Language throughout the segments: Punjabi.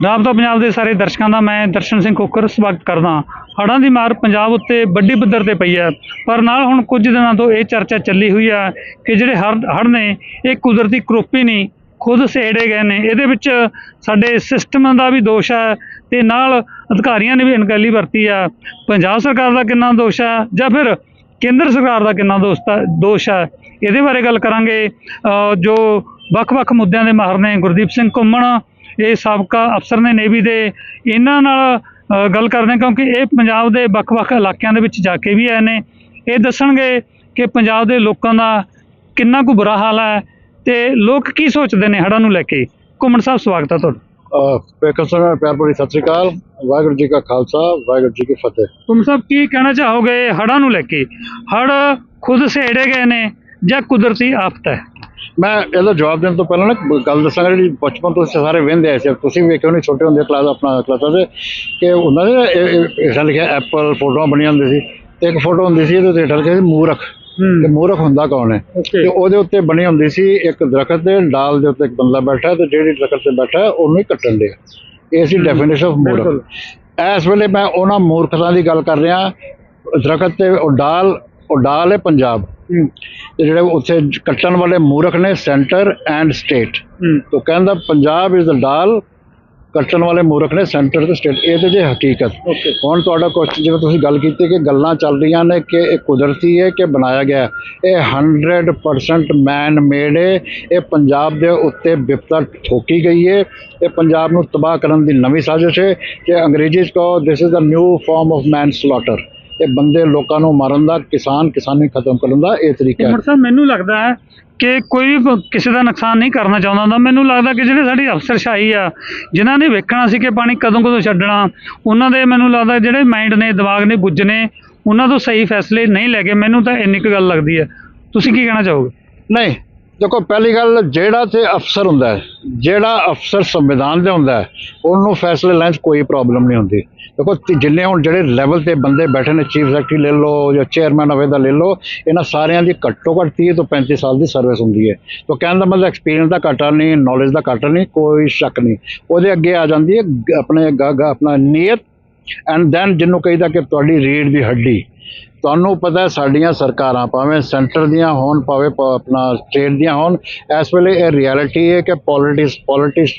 ਰਾਬਤਾ ਪੰਜਾਬ ਦੇ ਸਾਰੇ ਦਰਸ਼ਕਾਂ ਦਾ, ਮੈਂ ਦਰਸ਼ਨ ਸਿੰਘ ਕੋਕਰ ਸਵਾਗਤ ਕਰਦਾ ਹੜ੍ਹਾਂ ਦੀ ਮਾਰ ਪੰਜਾਬ ਉੱਤੇ ਵੱਡੀ ਪੱਧਰ ਤੇ ਪਈ ਹੈ। ਪਰ ਨਾਲ ਹੁਣ ਕੁਝ ਦਿਨਾਂ ਤੋਂ ਇਹ ਚਰਚਾ ਚੱਲੀ ਹੋਈ ਆ ਕਿ ਜਿਹੜੇ ਹੜ, ਹੜ੍ਹ ਨੇ, ਇਹ ਕੁਦਰਤੀ ਕਰੋਪੀ ਨਹੀਂ, ਖੁਦ ਸੇੜੇ ਗਏ ਨੇ। ਇਹਦੇ ਵਿੱਚ ਸਾਡੇ ਸਿਸਟਮ ਦਾ ਵੀ ਦੋਸ਼ ਹੈ ਤੇ ਨਾਲ ਅਧਿਕਾਰੀਆਂ ਨੇ ਵੀ ਅਣਗਹਿਲੀ ਵਰਤੀ ਆ ਪੰਜਾਬ ਸਰਕਾਰ ਦਾ ਕਿੰਨਾ ਦੋਸ਼ ਹੈ ਜਾਂ ਫਿਰ ਕੇਂਦਰ ਸਰਕਾਰ ਦਾ ਕਿੰਨਾ ਦੋਸਤ, ਦੋਸ਼ ਹੈ? ਇਹਦੇ ਬਾਰੇ ਗੱਲ ਕਰਾਂਗੇ। ਜੋ ਵੱਖ-ਵੱਖ ਮੁੱਦਿਆਂ ਦੇ ਮਾਹਰ ਨੇ ਗੁਰਦੀਪ ਸਿੰਘ ਘੁੰਮਣ ਇਹ ਸਾਬਕਾ ਅਫਸਰ ਨੇ ਨੇਵੀ ਦੇ ਇਹਨਾਂ ਨਾਲ ਗੱਲ ਕਰਦੇ ਹਾਂ ਕਿਉਂਕਿ ਇਹ ਪੰਜਾਬ ਦੇ ਵੱਖ-ਵੱਖ ਇਲਾਕਿਆਂ ਦੇ ਵਿੱਚ ਜਾ ਕੇ ਵੀ ਆਏ ਨੇ। ਇਹ ਦੱਸਣਗੇ ਕਿ ਪੰਜਾਬ ਦੇ ਲੋਕਾਂ ਦਾ ਕਿੰਨਾ ਕੁ ਬੁਰਾ ਹਾਲ ਹੈ ਤੇ ਲੋਕ ਕੀ ਸੋਚਦੇ ਨੇ ਹੜ੍ਹਾਂ ਨੂੰ ਲੈ ਕੇ? ਘੁੰਮਣ ਸਾਹਿਬ ਸਵਾਗਤ ਹੈ ਤੁਹਾਡਾ। ਪੇਕਰ ਸਰ ਪਿਆਰ ਭਰੀ ਸਤਿ ਸ੍ਰੀ ਅਕਾਲ। ਵਾਹਿਗੁਰੂ ਜੀ ਕਾ ਖਾਲਸਾ ਵਾਹਿਗੁਰੂ ਜੀ ਕੀ ਫਤਿਹ। ਘੁੰਮਣ ਸਾਹਿਬ ਕੀ ਕਹਿਣਾ ਚਾਹੋਗੇ ਹੜ੍ਹਾਂ ਨੂੰ ਲੈ ਕੇ? ਹੜ੍ਹ ਖੁਦ ਸੇੜੇ ਗਏ ਨੇ ਜਾਂ ਕੁਦਰਤੀ ਆਫਤ ਹੈ? ਮੈਂ ਇਹਦਾ ਜਵਾਬ ਦੇਣ ਤੋਂ ਪਹਿਲਾਂ ਨਾ ਗੱਲ ਦੱਸਾਂਗਾ ਜਿਹੜੀ ਬਚਪਨ ਤੋਂ ਸਾਰੇ ਵਹਿੰਦੇ ਆਏ ਸੀ। ਤੁਸੀਂ ਵੀ ਵੇਖਿਓ ਨਹੀਂ ਛੋਟੇ ਹੁੰਦੇ ਕਲਾਸ ਆਪਣਾ ਕਲਾਸਾਂ ਦੇ ਕਿ ਹੁੰਦਾ ਸੀ ਨਾ ਇਹ- ਇਹ- ਇਹ ਲਿਖਿਆ ਐਪਲ ਫੋਟੋਆਂ ਬਣੀਆਂ ਹੁੰਦੀ ਸੀ। ਤੇ ਇੱਕ ਫੋਟੋ ਹੁੰਦੀ ਸੀ ਇਹਦੇ ਹੇਠਾਂ ਲਿਖਿਆ ਸੀ ਮੂਰਖ। ਤੇ ਮੂਰਖ ਹੁੰਦਾ ਕੌਣ ਹੈ? ਤੇ ਉਹਦੇ ਉੱਤੇ ਬਣੀ ਹੁੰਦੀ ਸੀ ਇੱਕ ਦਰਖਤ ਦੇ ਡਾਲ ਦੇ ਉੱਤੇ ਇੱਕ ਬੰਦਾ ਬੈਠਾ ਤੇ ਜਿਹੜੀ ਦਰਖਤ ਤੇ ਬੈਠਾ ਉਹਨੂੰ ਹੀ ਕੱਟਣ ਦੇ ਇਹ ਸੀ ਡੈਫੀਨੇਸ਼ਨ ਆਫ ਮੂਰਖ। ਇਸ ਵੇਲੇ ਮੈਂ ਉਹਨਾਂ ਮੂਰਖਤਾ ਦੀ ਗੱਲ ਕਰ ਰਿਹਾ। ਦਰਖਤ ਤੇ ਉਹ ਡਾਲ ਉਹ ਡਾਲ ਹੈ ਪੰਜਾਬ। ਤੇ ਜਿਹੜੇ ਉੱਥੇ ਕੱਟਣ ਵਾਲੇ ਮੂਰਖ ਨੇ ਸੈਂਟਰ ਐਂਡ ਸਟੇਟ। ਤੋਂ ਕਹਿੰਦਾ ਪੰਜਾਬ ਇਜ਼ ਦ ਡਾਲ ਕੱਟਣ ਵਾਲੇ ਮੂਰਖ ਨੇ ਸੈਂਟਰ ਤੇ ਸਟੇਟ। ਇਹ ਤੇ ਜੇ ਹਕੀਕਤ। ਹੁਣ ਤੁਹਾਡਾ ਕੁਐਸਚਨ ਜਿਵੇਂ ਤੁਸੀਂ ਗੱਲ ਕੀਤੀ ਕਿ ਗੱਲਾਂ ਚੱਲ ਰਹੀਆਂ ਨੇ ਕਿ ਇਹ ਕੁਦਰਤੀ ਹੈ ਕਿ ਬਣਾਇਆ ਗਿਆ। ਇਹ 100% ਮੈਨ ਮੇਡ ਹੈ। ਇਹ ਪੰਜਾਬ ਦੇ ਉੱਤੇ ਵਿਪਤਾ ਠੋਕੀ ਗਈ ਹੈ। ਇਹ ਪੰਜਾਬ ਨੂੰ ਤਬਾਹ ਕਰਨ ਦੀ ਨਵੀਂ ਸਾਜ਼ਿਸ਼ ਹੈ ਕਿ ਅੰਗਰੇਜ਼ੀ 'ਚ ਕਹੋ this is a new form of manslaughter ਇਹ ਬੰਦੇ ਲੋਕਾਂ ਨੂੰ ਮਾਰਨ ਦਾ ਕਿਸਾਨ ਕਿਸਾਨੀ ਖਤਮ ਕਰਨ ਦਾ ਇਹ ਤਰੀਕਾ ਹੈ। ਸਾਹਿਬ ਮੈਨੂੰ ਲੱਗਦਾ ਹੈ ਕਿ ਕੋਈ ਵੀ ਕਿਸੇ ਦਾ ਨੁਕਸਾਨ ਨਹੀਂ ਕਰਨਾ ਚਾਹੁੰਦਾ ਹੁੰਦਾ। ਮੈਨੂੰ ਲੱਗਦਾ ਕਿ ਜਿਹੜੇ ਸਾਡੀ ਅਫਸਰਸ਼ਾਹੀ ਆ ਜਿਨ੍ਹਾਂ ਨੇ ਵੇਖਣਾ ਸੀ ਕਿ ਪਾਣੀ ਕਦੋਂ ਕਦੋਂ ਛੱਡਣਾ ਉਹਨਾਂ ਦੇ ਮੈਨੂੰ ਲੱਗਦਾ ਜਿਹੜੇ ਮਾਈਂਡ ਨੇ ਦਿਮਾਗ ਨੇ ਬੁੱਝ ਨੇ ਉਹਨਾਂ ਤੋਂ ਸਹੀ ਫੈਸਲੇ ਨਹੀਂ ਲੈ ਕੇ ਮੈਨੂੰ ਤਾਂ ਇੰਨੀ ਕੁ ਗੱਲ ਲੱਗਦੀ ਹੈ। ਤੁਸੀਂ ਕੀ ਕਹਿਣਾ ਚਾਹੋਗੇ? ਨਹੀਂ ਦੇਖੋ, ਪਹਿਲੀ ਗੱਲ ਜਿਹੜਾ ਤੇ ਅਫਸਰ ਹੁੰਦਾ ਹੈ, ਜਿਹੜਾ ਅਫਸਰ ਸੰਵਿਧਾਨ ਦੇ ਹੁੰਦਾ ਹੈ, ਉਹਨੂੰ ਫੈਸਲੇ ਲੈਣ 'ਚ ਕੋਈ ਪ੍ਰੋਬਲਮ ਨਹੀਂ ਹੁੰਦੀ। ਦੇਖੋ ਜਿੰਨੇ ਹੁਣ ਜਿਹੜੇ ਲੈਵਲ ਤੇ ਬੰਦੇ ਬੈਠੇ ਨੇ ਚੀਫ ਸੈਕਟਰੀ ਲੈ ਲਓ ਜਾਂ ਚੇਅਰਮੈਨ ਹੋਵੇ ਦਾ ਲੈ ਲਓ, ਇਹਨਾਂ ਸਾਰਿਆਂ ਦੀ ਘੱਟੋ ਘੱਟ 30 ਤੋਂ 35 ਸਾਲ ਦੀ ਸਰਵਿਸ ਹੁੰਦੀ ਹੈ। ਤਾਂ ਕਹਿਣ ਦਾ ਮਤਲਬ ਐਕਸਪੀਰੀਅੰਸ ਦਾ ਘਾਟਾ ਨਹੀਂ ਨੌਲੇਜ ਦਾ ਘਾਟਾ ਨਹੀਂ, ਕੋਈ ਸ਼ੱਕ ਨਹੀਂ। ਉਹਦੇ ਅੱਗੇ ਆ ਜਾਂਦੀ ਹੈ ਆਪਣੇ ਗ- ਆਪਣਾ ਨੀਅਤ ਐਂਡ ਦੈਨ ਜਿਹਨੂੰ ਕਹੀਦਾ ਕਿ ਤੁਹਾਡੀ ਰੀੜ ਦੀ ਹੱਡੀ। ਤੁਹਾਨੂੰ ਪਤਾ ਸਾਡੀਆਂ ਸਰਕਾਰਾਂ ਭਾਵੇਂ ਸੈਂਟਰ ਦੀਆਂ ਹੋਣ ਭਾਵੇਂ ਆਪਣਾ ਸਟੇਟ ਦੀਆਂ ਹੋਣ ਇਸ ਵੇਲੇ ਇਹ ਰਿਐਲਿਟੀ ਹੈ ਕਿ ਪੋਲਿਟਿਕਸ ਪੋਲਿਟਿਕਸ